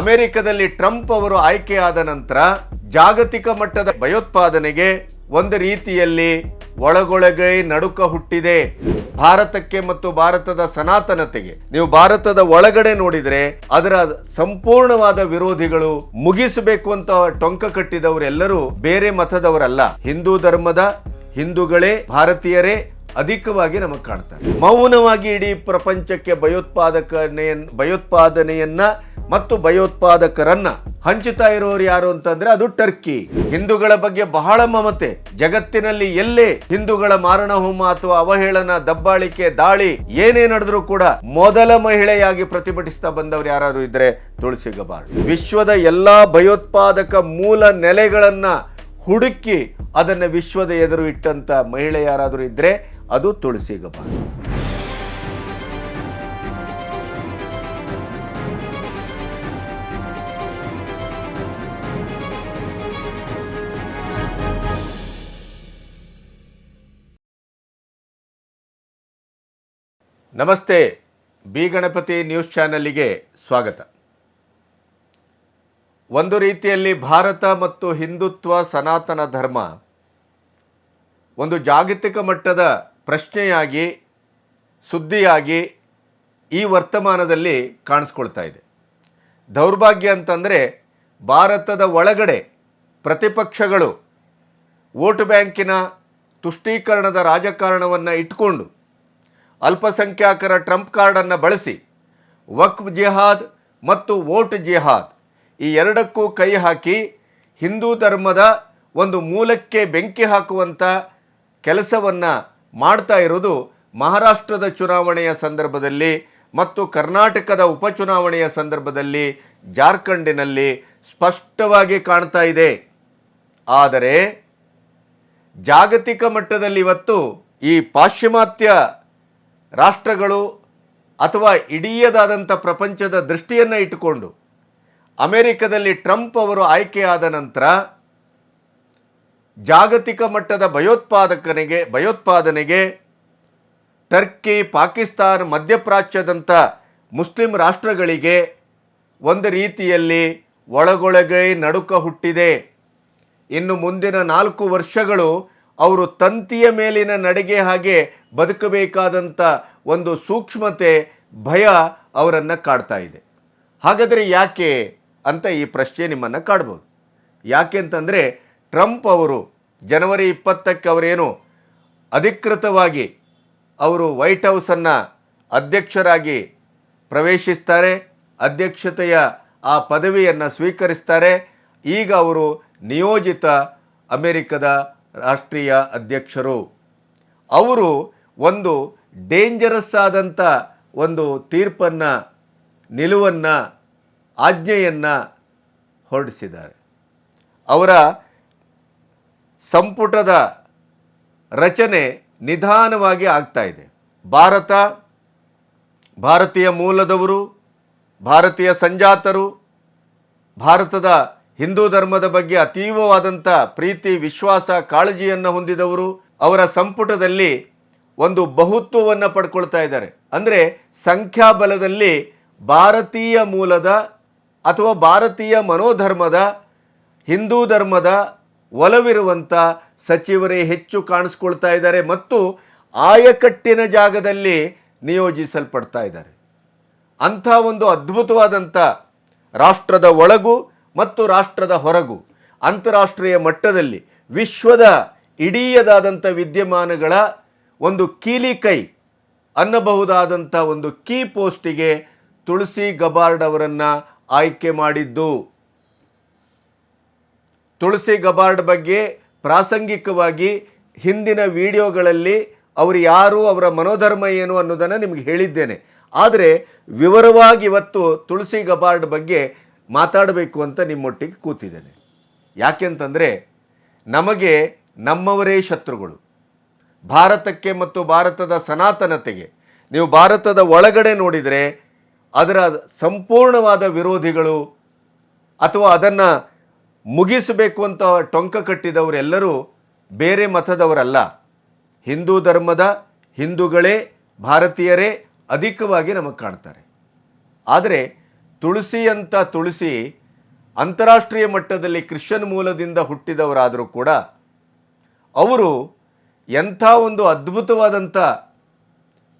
ಅಮೆರಿಕದಲ್ಲಿ ಟ್ರಂಪ್ ಅವರು ಆಯ್ಕೆಯಾದ ನಂತರ ಜಾಗತಿಕ ಮಟ್ಟದ ಭಯೋತ್ಪಾದನೆಗೆ ಒಂದು ರೀತಿಯಲ್ಲಿ ಒಳಗೊಳಗೆ ನಡುಕ ಹುಟ್ಟಿದೆ. ಭಾರತಕ್ಕೆ ಮತ್ತು ಭಾರತದ ಸನಾತನತೆಗೆ. ನೀವು ಭಾರತದ ಒಳಗಡೆ ನೋಡಿದರೆ ಅದರ ಸಂಪೂರ್ಣವಾದ ವಿರೋಧಿಗಳು ಮುಗಿಸಬೇಕು ಅಂತ ಟೊಂಕ ಕಟ್ಟಿದವರೆಲ್ಲರೂ ಬೇರೆ ಮತದವರಲ್ಲ. ಹಿಂದೂ ಧರ್ಮದ ಹಿಂದೂಗಳೇ, ಭಾರತೀಯರೇ ಅಧಿಕವಾಗಿ ನಮಗೆ ಕಾಣ್ತಾರೆ. ಮೌನವಾಗಿ ಇಡೀ ಪ್ರಪಂಚಕ್ಕೆ ಭಯೋತ್ಪಾದಕನೆಯ ಭಯೋತ್ಪಾದನೆಯನ್ನ ಮತ್ತು ಭಯೋತ್ಪಾದಕರನ್ನ ಹಂಚುತ್ತಾ ಇರೋರು ಯಾರು ಅಂತಂದ್ರೆ ಅದು ಟರ್ಕಿ. ಹಿಂದೂಗಳ ಬಗ್ಗೆ ಬಹಳ ಮಮತೆ. ಜಗತ್ತಿನಲ್ಲಿ ಎಲ್ಲೇ ಹಿಂದೂಗಳ ಮಾರಣ ಹೋಮ ಅಥವಾ ಅವಹೇಳನ, ದಬ್ಬಾಳಿಕೆ, ದಾಳಿ ಏನೇ ನಡೆದ್ರೂ ಕೂಡ ಮೊದಲ ಮಹಿಳೆಯಾಗಿ ಪ್ರತಿಭಟಿಸ್ತಾ ಬಂದವರು ಯಾರಾದ್ರೂ ಇದ್ರೆ ತುಳಸಿ ಗಬಾರ್ ವಿಶ್ವದ ಎಲ್ಲಾ ಭಯೋತ್ಪಾದಕ ಮೂಲ ನೆಲೆಗಳನ್ನ ಹುಡುಕಿ ಅದನ್ನು ವಿಶ್ವದ ಎದುರು ಇಟ್ಟಂಥ ಮಹಿಳೆ ಯಾರಾದರೂ ಇದ್ದರೆ ಅದು ತುಳಸಿ ಗಬಾರ್ಡ್ ನಮಸ್ತೆ, ಬಿ ಗಣಪತಿ ನ್ಯೂಸ್ ಚಾನಲ್ಗೆ ಸ್ವಾಗತ. ಒಂದು ರೀತಿಯಲ್ಲಿ ಭಾರತ ಮತ್ತು ಹಿಂದುತ್ವ ಸನಾತನ ಧರ್ಮ ಒಂದು ಜಾಗತಿಕ ಮಟ್ಟದ ಪ್ರಶ್ನೆಯಾಗಿ, ಸುದ್ದಿಯಾಗಿ ಈ ವರ್ತಮಾನದಲ್ಲಿ ಕಾಣಿಸ್ಕೊಳ್ತಾ ಇದೆ. ದೌರ್ಭಾಗ್ಯ ಅಂತಂದರೆ ಭಾರತದ ಒಳಗಡೆ ಪ್ರತಿಪಕ್ಷಗಳು ವೋಟ್ ಬ್ಯಾಂಕಿನ ತುಷ್ಟೀಕರಣದ ರಾಜಕಾರಣವನ್ನು ಇಟ್ಕೊಂಡು ಅಲ್ಪಸಂಖ್ಯಾತರ ಟ್ರಂಪ್ ಕಾರ್ಡನ್ನು ಬಳಸಿ ವಕ್ಫ್ ಜಿಹಾದ್ ಮತ್ತು ವೋಟ್ ಜಿಹಾದ್ ಈ ಎರಡಕ್ಕೂ ಕೈ ಹಾಕಿ ಹಿಂದೂ ಧರ್ಮದ ಒಂದು ಮೂಲಕ್ಕೆ ಬೆಂಕಿ ಹಾಕುವಂಥ ಕೆಲಸವನ್ನು ಮಾಡ್ತಾ ಇರೋದು ಮಹಾರಾಷ್ಟ್ರದ ಚುನಾವಣೆಯ ಸಂದರ್ಭದಲ್ಲಿ ಮತ್ತು ಕರ್ನಾಟಕದ ಉಪಚುನಾವಣೆಯ ಸಂದರ್ಭದಲ್ಲಿ ಜಾರ್ಖಂಡಿನಲ್ಲಿ ಸ್ಪಷ್ಟವಾಗಿ ಕಾಣ್ತಾ ಇದೆ. ಆದರೆ ಜಾಗತಿಕ ಮಟ್ಟದಲ್ಲಿ ಇವತ್ತು ಈ ಪಾಶ್ಚಿಮಾತ್ಯ ರಾಷ್ಟ್ರಗಳು ಅಥವಾ ಇಡೀಯದಾದಂಥ ಪ್ರಪಂಚದ ದೃಷ್ಟಿಯನ್ನು ಇಟ್ಟುಕೊಂಡು ಅಮೆರಿಕದಲ್ಲಿ ಟ್ರಂಪ್ ಅವರು ಆಯ್ಕೆಯಾದ ನಂತರ ಜಾಗತಿಕ ಮಟ್ಟದ ಭಯೋತ್ಪಾದಕನಿಗೆ, ಭಯೋತ್ಪಾದನೆಗೆ ಟರ್ಕಿ, ಪಾಕಿಸ್ತಾನ, ಮಧ್ಯಪ್ರಾಚ್ಯದಂಥ ಮುಸ್ಲಿಂ ರಾಷ್ಟ್ರಗಳಿಗೆ ಒಂದು ರೀತಿಯಲ್ಲಿ ಒಳಗೊಳಗೆ ನಡುಕ ಹುಟ್ಟಿದೆ. ಇನ್ನು ಮುಂದಿನ ನಾಲ್ಕು ವರ್ಷಗಳು ಅವರು ತಂತಿಯ ಮೇಲಿನ ನಡಿಗೆ ಹಾಗೆ ಬದುಕಬೇಕಾದಂಥ ಒಂದು ಸೂಕ್ಷ್ಮತೆ, ಭಯ ಅವರನ್ನು ಕಾಡ್ತಾ ಇದೆ. ಹಾಗಾದರೆ ಯಾಕೆ ಅಂತ ಈ ಪ್ರಶ್ನೆ ನಿಮ್ಮನ್ನು ಕಾಡ್ಬೋದು. ಯಾಕೆ ಅಂತಂದರೆ ಟ್ರಂಪ್ ಅವರು ಜನವರಿ ಇಪ್ಪತ್ತಕ್ಕೆ ಅವರೇನು ಅಧಿಕೃತವಾಗಿ ಅವರು ವೈಟ್ ಹೌಸನ್ನು ಅಧ್ಯಕ್ಷರಾಗಿ ಪ್ರವೇಶಿಸ್ತಾರೆ, ಅಧ್ಯಕ್ಷತೆಯ ಆ ಪದವಿಯನ್ನು ಸ್ವೀಕರಿಸ್ತಾರೆ. ಈಗ ಅವರು ನಿಯೋಜಿತ ಅಮೆರಿಕದ ರಾಷ್ಟ್ರೀಯ ಅಧ್ಯಕ್ಷರು. ಅವರು ಒಂದು ಡೇಂಜರಸ್ ಆದಂಥ ಒಂದು ತೀರ್ಪನ್ನು, ನಿಲುವನ್ನು ಆಜ್ಞೆಯನ್ನು ಹೊರಡಿಸಿದ್ದಾರೆ. ಅವರ ಸಂಪುಟದ ರಚನೆ ನಿಧಾನವಾಗಿ ಆಗ್ತಾ ಇದೆ. ಭಾರತ, ಭಾರತೀಯ ಮೂಲದವರು, ಭಾರತೀಯ ಸಂಜಾತರು, ಭಾರತದ ಹಿಂದೂ ಧರ್ಮದ ಬಗ್ಗೆ ಅತೀವವಾದಂಥ ಪ್ರೀತಿ, ವಿಶ್ವಾಸ, ಕಾಳಜಿಯನ್ನು ಹೊಂದಿದವರು ಅವರ ಸಂಪುಟದಲ್ಲಿ ಒಂದು ಬಹುತ್ವವನ್ನು ಪಡ್ಕೊಳ್ತಾ ಇದ್ದಾರೆ. ಅಂದರೆ ಸಂಖ್ಯಾಬಲದಲ್ಲಿ ಭಾರತೀಯ ಮೂಲದ ಅಥವಾ ಭಾರತೀಯ ಮನೋಧರ್ಮದ, ಹಿಂದೂ ಧರ್ಮದ ಒಲವಿರುವಂಥ ಸಚಿವರೇ ಹೆಚ್ಚು ಕಾಣಿಸ್ಕೊಳ್ತಾ ಇದ್ದಾರೆ ಮತ್ತು ಆಯಕಟ್ಟಿನ ಜಾಗದಲ್ಲಿ ನಿಯೋಜಿಸಲ್ಪಡ್ತಾ ಇದ್ದಾರೆ. ಅಂಥ ಒಂದು ಅದ್ಭುತವಾದಂಥ ರಾಷ್ಟ್ರದ ಒಳಗು ಮತ್ತು ರಾಷ್ಟ್ರದ ಹೊರಗು, ಅಂತಾರಾಷ್ಟ್ರೀಯ ಮಟ್ಟದಲ್ಲಿ ವಿಶ್ವದ ಇಡೀಯದಾದಂಥ ವಿದ್ಯಮಾನಗಳ ಒಂದು ಕೀಲಿ ಕೈ ಅನ್ನಬಹುದಾದಂಥ ಒಂದು ಕೀ ಪೋಸ್ಟಿಗೆ ತುಳಸಿ ಗಬಾರ್ಡ್ ಅವರನ್ನು ಆಯ್ಕೆ ಮಾಡಿದ್ದು. ತುಳಸಿ ಗಬಾರ್ಡ್ ಬಗ್ಗೆ ಪ್ರಾಸಂಗಿಕವಾಗಿ ಹಿಂದಿನ ವಿಡಿಯೋಗಳಲ್ಲಿ ಅವರು ಯಾರು, ಅವರ ಮನೋಧರ್ಮ ಏನು ಅನ್ನೋದನ್ನು ನಿಮಗೆ ಹೇಳಿದ್ದೇನೆ. ಆದರೆ ವಿವರವಾಗಿ ಇವತ್ತು ತುಳಸಿ ಗಬಾರ್ಡ್ ಬಗ್ಗೆ ಮಾತಾಡಬೇಕು ಅಂತ ನಿಮ್ಮೊಟ್ಟಿಗೆ ಕೂತಿದ್ದೇನೆ. ಯಾಕೆಂತಂದರೆ ನಮಗೆ ನಮ್ಮವರೇ ಶತ್ರುಗಳು. ಭಾರತಕ್ಕೆ ಮತ್ತು ಭಾರತದ ಸನಾತನತೆಗೆ. ನೀವು ಭಾರತದ ಒಳಗಡೆ ನೋಡಿದರೆ ಅದರ ಸಂಪೂರ್ಣವಾದ ವಿರೋಧಿಗಳು ಅಥವಾ ಅದನ್ನು ಮುಗಿಸಬೇಕು ಅಂತ ಟೊಂಕ ಕಟ್ಟಿದವರೆಲ್ಲರೂ ಬೇರೆ ಮತದವರಲ್ಲ. ಹಿಂದೂ ಧರ್ಮದ ಹಿಂದೂಗಳೇ, ಭಾರತೀಯರೇ ಅಧಿಕವಾಗಿ ನಮಗೆ ಕಾಣ್ತಾರೆ. ಆದರೆ ತುಳಸಿ ಅಂತ ತುಳಸಿ ಅಂತಾರಾಷ್ಟ್ರೀಯ ಮಟ್ಟದಲ್ಲಿ ಕ್ರಿಶ್ಚಿಯನ್ ಮೂಲದಿಂದ ಹುಟ್ಟಿದವರಾದರೂ ಕೂಡ ಅವರು ಎಂಥ ಒಂದು ಅದ್ಭುತವಾದಂಥ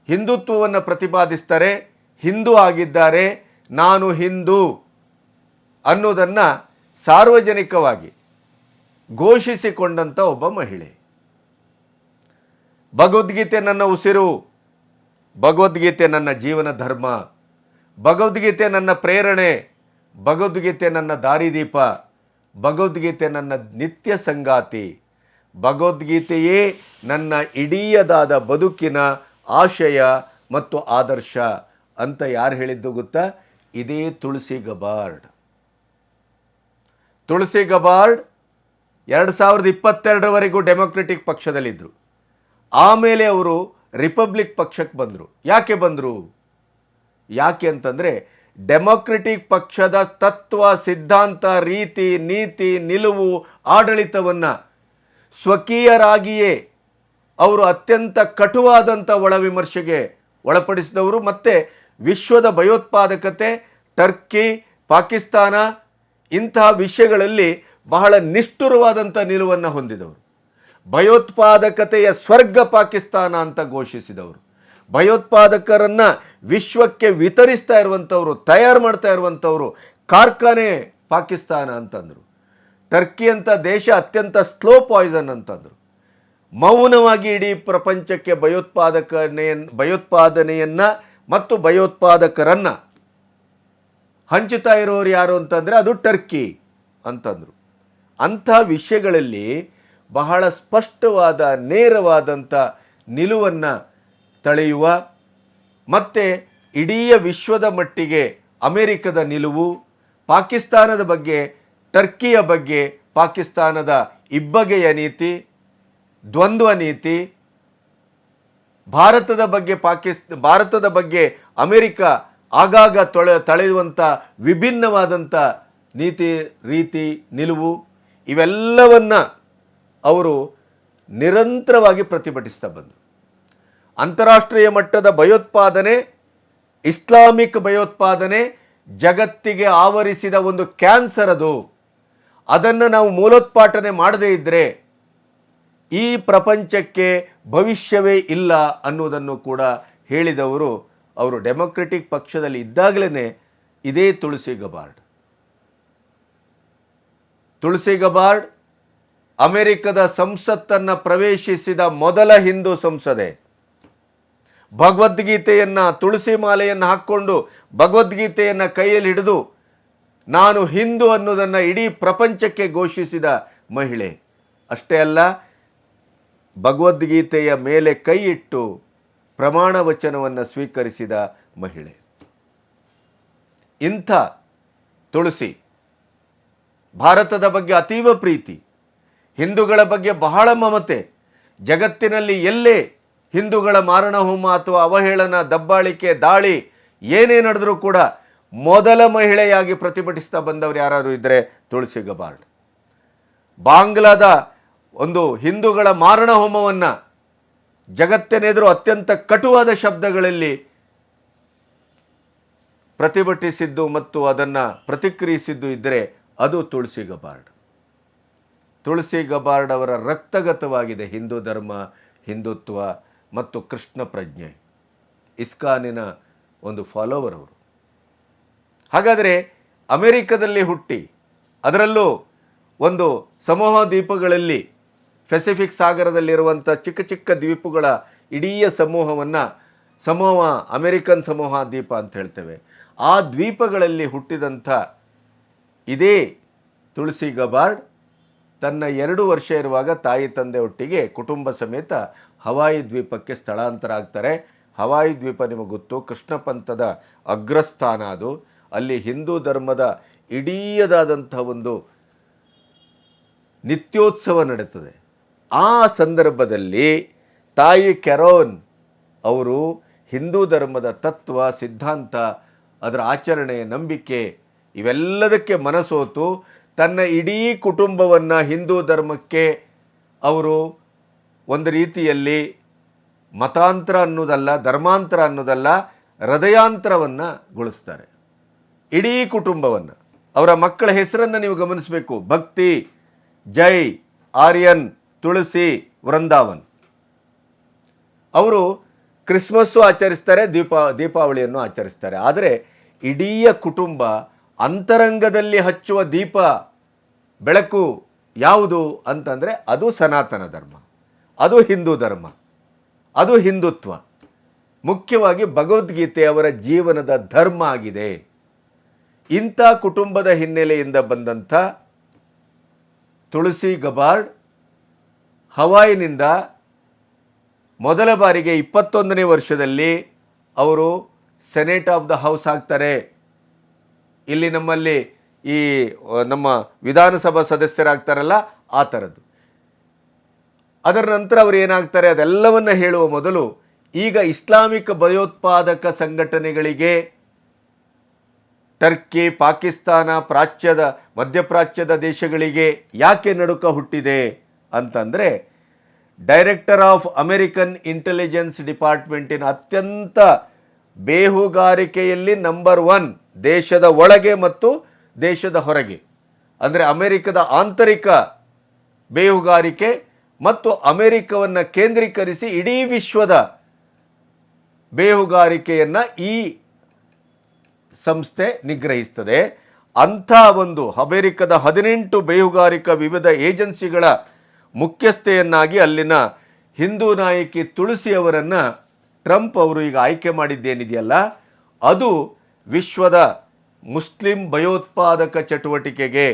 ಹಿಂದುತ್ವವನ್ನು ಪ್ರತಿಪಾದಿಸ್ತಾರೆ ಹಿಂದೂ ಆಗಿದ್ದಾರೆ, ನಾನು ಹಿಂದೂ ಅನ್ನೋದನ್ನು ಸಾರ್ವಜನಿಕವಾಗಿ ಘೋಷಿಸಿಕೊಂಡಂಥ ಒಬ್ಬ ಮಹಿಳೆ. ಭಗವದ್ಗೀತೆ ನನ್ನ ಉಸಿರು, ಭಗವದ್ಗೀತೆ ನನ್ನ ಜೀವನ ಧರ್ಮ, ಭಗವದ್ಗೀತೆ ನನ್ನ ಪ್ರೇರಣೆ, ಭಗವದ್ಗೀತೆ ನನ್ನ ದಾರಿದೀಪ, ಭಗವದ್ಗೀತೆ ನನ್ನ ನಿತ್ಯ ಸಂಗಾತಿ, ಭಗವದ್ಗೀತೆಯೇ ನನ್ನ ಇಡೀಯದಾದ ಬದುಕಿನ ಆಶಯ ಮತ್ತು ಆದರ್ಶ. ಅಂತ ಯಾರು ಹೇಳಿದ್ದು ಗೊತ್ತಾ? ಇದೇ ತುಳಸಿ ಗಬಾರ್ಡ್. ತುಳಸಿ ಗಬಾರ್ಡ್ ಎರಡು ಸಾವಿರದ ಇಪ್ಪತ್ತೆರಡರವರೆಗೂ ಡೆಮೊಕ್ರೆಟಿಕ್ ಪಕ್ಷದಲ್ಲಿದ್ದರು ಆಮೇಲೆ ಅವರು ರಿಪಬ್ಲಿಕ್ ಪಕ್ಷಕ್ಕೆ ಬಂದರು. ಯಾಕೆ ಬಂದರು? ಯಾಕೆ ಅಂತಂದರೆ ಡೆಮೊಕ್ರೆಟಿಕ್ ಪಕ್ಷದ ತತ್ವ, ಸಿದ್ಧಾಂತ, ರೀತಿ, ನೀತಿ, ನಿಲುವು, ಆಡಳಿತವನ್ನು ಸ್ವಕೀಯರಾಗಿಯೇ ಅವರು ಅತ್ಯಂತ ಕಟುವಾದಂಥ ಒಳವಿಮರ್ಶೆಗೆ ಒಳಪಡಿಸಿದವರು ಮತ್ತು ವಿಶ್ವದ ಭಯೋತ್ಪಾದಕತೆ, ಟರ್ಕಿ, ಪಾಕಿಸ್ತಾನ ಇಂತಹ ವಿಷಯಗಳಲ್ಲಿ ಬಹಳ ನಿಷ್ಠುರವಾದಂಥ ನಿಲುವನ್ನು ಹೊಂದಿದವರು. ಭಯೋತ್ಪಾದಕತೆಯ ಸ್ವರ್ಗ ಪಾಕಿಸ್ತಾನ ಅಂತ ಘೋಷಿಸಿದವರು. ಭಯೋತ್ಪಾದಕರನ್ನು ವಿಶ್ವಕ್ಕೆ ವಿತರಿಸ್ತಾ ಇರುವಂಥವರು ತಯಾರು ಮಾಡ್ತಾ ಇರುವಂಥವರು ಕಾರ್ಖಾನೆ ಪಾಕಿಸ್ತಾನ ಅಂತಂದರು. ಟರ್ಕಿ ಅಂತ ದೇಶ ಅತ್ಯಂತ ಸ್ಲೋ ಪಾಯ್ಸನ್ ಅಂತಂದರು. ಮೌನವಾಗಿ ಇಡೀ ಪ್ರಪಂಚಕ್ಕೆ ಭಯೋತ್ಪಾದಕನೆಯನ್ನು ಭಯೋತ್ಪಾದನೆಯನ್ನು ಮತ್ತು ಭಯೋತ್ಪಾದಕರನ್ನು ಹಂಚುತ್ತಾ ಇರೋರು ಯಾರು ಅಂತಂದರೆ ಅದು ಟರ್ಕಿ ಅಂತಂದರು. ಅಂಥ ವಿಷಯಗಳಲ್ಲಿ ಬಹಳ ಸ್ಪಷ್ಟವಾದ, ನೇರವಾದಂಥ ನಿಲುವನ್ನು ತಳೆಯುವ ಮತ್ತು ಇಡೀ ವಿಶ್ವದ ಮಟ್ಟಿಗೆ ಅಮೆರಿಕದ ನಿಲುವು, ಪಾಕಿಸ್ತಾನದ ಬಗ್ಗೆ, ಟರ್ಕಿಯ ಬಗ್ಗೆ, ಪಾಕಿಸ್ತಾನದ ಇಬ್ಬಗೆಯ ನೀತಿ, ದ್ವಂದ್ವ ನೀತಿ ಭಾರತದ ಬಗ್ಗೆ ಪಾಕಿಸ್, ಭಾರತದ ಬಗ್ಗೆ ಅಮೆರಿಕ ಆಗಾಗ ತೊಳೆ, ತಳೆಯುವಂಥ ವಿಭಿನ್ನವಾದಂಥ ನೀತಿ, ರೀತಿ, ನಿಲುವು ಇವೆಲ್ಲವನ್ನು ಅವರು ನಿರಂತರವಾಗಿ ಪ್ರತಿಭಟಿಸ್ತಾ ಬಂದರು ಅಂತಾರಾಷ್ಟ್ರೀಯ ಮಟ್ಟದ ಭಯೋತ್ಪಾದನೆ, ಇಸ್ಲಾಮಿಕ್ ಭಯೋತ್ಪಾದನೆ ಜಗತ್ತಿಗೆ ಆವರಿಸಿದ ಒಂದು ಕ್ಯಾನ್ಸರ್ ಅದು. ಅದನ್ನು ನಾವು ಮೂಲೋತ್ಪಾಟನೆ ಮಾಡದೇ ಇದ್ದರೆ ಈ ಪ್ರಪಂಚಕ್ಕೆ ಭವಿಷ್ಯವೇ ಇಲ್ಲ ಅನ್ನೋದನ್ನು ಕೂಡ ಹೇಳಿದವರು ಅವರು ಡೆಮೊಕ್ರೆಟಿಕ್ ಪಕ್ಷದಲ್ಲಿ ಇದ್ದಾಗಲೇ ಇದೇ ತುಳಸಿ ಗಬಾರ್ಡ್. ತುಳಸಿ ಗಬಾರ್ಡ್ ಅಮೆರಿಕದ ಸಂಸತ್ತನ್ನು ಪ್ರವೇಶಿಸಿದ ಮೊದಲ ಹಿಂದೂ ಸಂಸದೆ. ಭಗವದ್ಗೀತೆಯನ್ನು ತುಳಸಿ ಮಾಲೆಯನ್ನು ಹಾಕ್ಕೊಂಡು ಭಗವದ್ಗೀತೆಯನ್ನು ಕೈಯಲ್ಲಿ ಹಿಡಿದು ನಾನು ಹಿಂದೂ ಅನ್ನೋದನ್ನು ಇಡೀ ಪ್ರಪಂಚಕ್ಕೆ ಘೋಷಿಸಿದ ಮಹಿಳೆ. ಅಷ್ಟೇ ಅಲ್ಲ ಭಗವದ್ಗೀತೆಯ ಮೇಲೆ ಕೈ ಇಟ್ಟು ಪ್ರಮಾಣ ವಚನವನ್ನು ಸ್ವೀಕರಿಸಿದ ಮಹಿಳೆ. ಇಂಥ ತುಳಸಿ ಭಾರತದ ಬಗ್ಗೆ ಅತೀವ ಪ್ರೀತಿ, ಹಿಂದೂಗಳ ಬಗ್ಗೆ ಬಹಳ ಮಮತೆ, ಜಗತ್ತಿನಲ್ಲಿ ಎಲ್ಲೇ ಹಿಂದೂಗಳ ಮಾರಣಹೋಮ ಅಥವಾ ಅವಹೇಳನ, ದಬ್ಬಾಳಿಕೆ, ದಾಳಿ ಏನೇ ನಡೆದರೂ ಕೂಡ ಮೊದಲ ಮಹಿಳೆಯಾಗಿ ಪ್ರತಿಭಟಿಸ್ತಾ ಬಂದವರು ಯಾರಾದರೂ ಇದ್ದರೆ ತುಳಸಿ ಗಬಾರ್ಡ್. ಬಾಂಗ್ಲಾದ ಒಂದು ಹಿಂದೂಗಳ ಮಾರಣ ಹೋಮವನ್ನು ಜಗತ್ತಿನೆದುರು ಅತ್ಯಂತ ಕಟುವಾದ ಶಬ್ದಗಳಲ್ಲಿ ಪ್ರತಿಭಟಿಸಿದ್ದು ಮತ್ತು ಅದನ್ನು ಪ್ರತಿಕ್ರಿಯಿಸಿದ್ದು ಇದ್ದರೆ ಅದು ತುಳಸಿ ಗಬಾರ್ಡ್. ತುಳಸಿ ಗಬಾರ್ಡ್ ಅವರ ರಕ್ತಗತವಾಗಿದೆ ಹಿಂದೂ ಧರ್ಮ, ಹಿಂದುತ್ವ ಮತ್ತು ಕೃಷ್ಣ ಪ್ರಜ್ಞೆ. ಇಸ್ಕಾನಿನ ಒಂದು ಫಾಲೋವರ್ ಅವರು. ಹಾಗಾದರೆ ಅಮೆರಿಕದಲ್ಲಿ ಹುಟ್ಟಿ ಅದರಲ್ಲೂ ಒಂದು ಸಮೂಹ ದ್ವೀಪಗಳಲ್ಲಿ ಪೆಸಿಫಿಕ್ ಸಾಗರದಲ್ಲಿರುವಂಥ ಚಿಕ್ಕ ಚಿಕ್ಕ ದ್ವೀಪಗಳ ಇಡೀ ಸಮೂಹವನ್ನು, ಸಮೂಹ, ಅಮೆರಿಕನ್ ಸಮೂಹ ದ್ವೀಪ ಅಂತ ಹೇಳ್ತೇವೆ. ಆ ದ್ವೀಪಗಳಲ್ಲಿ ಹುಟ್ಟಿದಂಥ ಇದೇ ತುಳಸಿ ಗಬಾರ್ಡ್ ತನ್ನ ಎರಡು ವರ್ಷ ಇರುವಾಗ ತಾಯಿ ತಂದೆ ಒಟ್ಟಿಗೆ ಕುಟುಂಬ ಸಮೇತ ಹವಾಯಿ ದ್ವೀಪಕ್ಕೆ ಸ್ಥಳಾಂತರ ಆಗ್ತಾರೆ. ಹವಾಯಿ ದ್ವೀಪ ನಿಮಗೆ ಗೊತ್ತು, ಕೃಷ್ಣ ಪಂಥದ ಅಗ್ರಸ್ಥಾನ ಅದು. ಅಲ್ಲಿ ಹಿಂದೂ ಧರ್ಮದ ಇಡೀಯದಾದಂಥ ಒಂದು ನಿತ್ಯೋತ್ಸವ ನಡೀತದೆ. ಆ ಸಂದರ್ಭದಲ್ಲಿ ತಾಯಿ ಕೆರೋನ್ ಅವರು ಹಿಂದೂ ಧರ್ಮದ ತತ್ವ, ಸಿದ್ಧಾಂತ, ಅದರ ಆಚರಣೆ ನಂಬಿಕೆ ಇವೆಲ್ಲದಕ್ಕೆ ಮನಸೋತು ತನ್ನ ಇಡೀ ಕುಟುಂಬವನ್ನು ಹಿಂದೂ ಧರ್ಮಕ್ಕೆ ಅವರು ಒಂದು ರೀತಿಯಲ್ಲಿ ಮತಾಂತರ ಅನ್ನೋದಲ್ಲ, ಧರ್ಮಾಂತರ ಅನ್ನೋದಲ್ಲ, ಹೃದಯಾಂತರವನ್ನು ಗೊಳಿಸ್ತಾರೆ. ಇಡೀ ಕುಟುಂಬವನ್ನು. ಅವರ ಮಕ್ಕಳ ಹೆಸರನ್ನು ನೀವು ಗಮನಿಸಬೇಕು. ಭಕ್ತಿ, ಜೈ, ಆರ್ಯನ್. ತುಳಸಿ ವೃಂದಾವನ್. ಅವರು ಕ್ರಿಸ್ಮಸ್ಸು ಆಚರಿಸ್ತಾರೆ, ದೀಪ, ದೀಪಾವಳಿಯನ್ನು ಆಚರಿಸ್ತಾರೆ. ಆದರೆ ಇಡೀ ಕುಟುಂಬ ಅಂತರಂಗದಲ್ಲಿ ಹಚ್ಚುವ ದೀಪ ಬೆಳಕು ಯಾವುದು ಅಂತಂದರೆ ಅದು ಸನಾತನ ಧರ್ಮ, ಅದು ಹಿಂದೂ ಧರ್ಮ, ಅದು ಹಿಂದುತ್ವ. ಮುಖ್ಯವಾಗಿ ಭಗವದ್ಗೀತೆ ಅವರ ಜೀವನದ ಧರ್ಮ ಆಗಿದೆ. ಇಂಥ ಕುಟುಂಬದ ಹಿನ್ನೆಲೆಯಿಂದ ಬಂದಂಥ ತುಳಸಿ ಗಬಾರ್ಡ್ ಹವಾಯಿನಿಂದ ಮೊದಲ ಬಾರಿಗೆ ಇಪ್ಪತ್ತೊಂದನೇ ವರ್ಷದಲ್ಲಿ ಅವರು ಸೆನೆಟ್ ಆಫ್ ದ ಹೌಸ್ ಆಗ್ತಾರೆ. ಇಲ್ಲಿ ನಮ್ಮಲ್ಲಿ ಈ ನಮ್ಮ ವಿಧಾನಸಭಾ ಸದಸ್ಯರಾಗ್ತಾರಲ್ಲ, ಆ ಥರದ್ದು. ಅದರ ನಂತರ ಅವರು ಏನಾಗ್ತಾರೆ, ಅದೆಲ್ಲವನ್ನು ಹೇಳುವ ಮೊದಲು ಈಗ ಇಸ್ಲಾಮಿಕ್ ಭಯೋತ್ಪಾದಕ ಸಂಘಟನೆಗಳಿಗೆ ಟರ್ಕಿ, ಪಾಕಿಸ್ತಾನ, ಪ್ರಾಚ್ಯದ, ಮಧ್ಯಪ್ರಾಚ್ಯದ ದೇಶಗಳಿಗೆ ಯಾಕೆ ನಡುಕ ಹುಟ್ಟಿದೆ? ಅಂತಂದರೆ ಡೈರೆಕ್ಟರ್ ಆಫ್ ಅಮೆರಿಕನ್ ಇಂಟೆಲಿಜೆನ್ಸ್ ಡಿಪಾರ್ಟ್ಮೆಂಟಿನ ಅತ್ಯಂತ ಬೇಹುಗಾರಿಕೆಯಲ್ಲಿ ನಂಬರ್ ಒನ್, ದೇಶದ ಒಳಗೆ ಮತ್ತು ದೇಶದ ಹೊರಗೆ. ಅಂದರೆ ಅಮೆರಿಕದ ಆಂತರಿಕ ಬೇಹುಗಾರಿಕೆ ಮತ್ತು ಅಮೆರಿಕವನ್ನು ಕೇಂದ್ರೀಕರಿಸಿ ಇಡೀ ವಿಶ್ವದ ಬೇಹುಗಾರಿಕೆಯನ್ನು ಈ ಸಂಸ್ಥೆ ನಿಗ್ರಹಿಸ್ತದೆ. ಅಂಥ ಒಂದು ಅಮೆರಿಕದ ಹದಿನೆಂಟು ಬೇಹುಗಾರಿಕಾ ವಿವಿಧ ಏಜೆನ್ಸಿಗಳ ಮುಖ್ಯಸ್ಥೆಯನ್ನಾಗಿ ಅಲ್ಲಿನ ಹಿಂದೂ ನಾಯಕಿ ತುಳಸಿ ಅವರನ್ನು ಟ್ರಂಪ್ ಅವರು ಈಗ ಆಯ್ಕೆ ಮಾಡಿದ್ದೇನಿದೆಯಲ್ಲ, ಅದು ವಿಶ್ವದ ಮುಸ್ಲಿಂ ಭಯೋತ್ಪಾದಕ ಚಟುವಟಿಕೆಗೆ,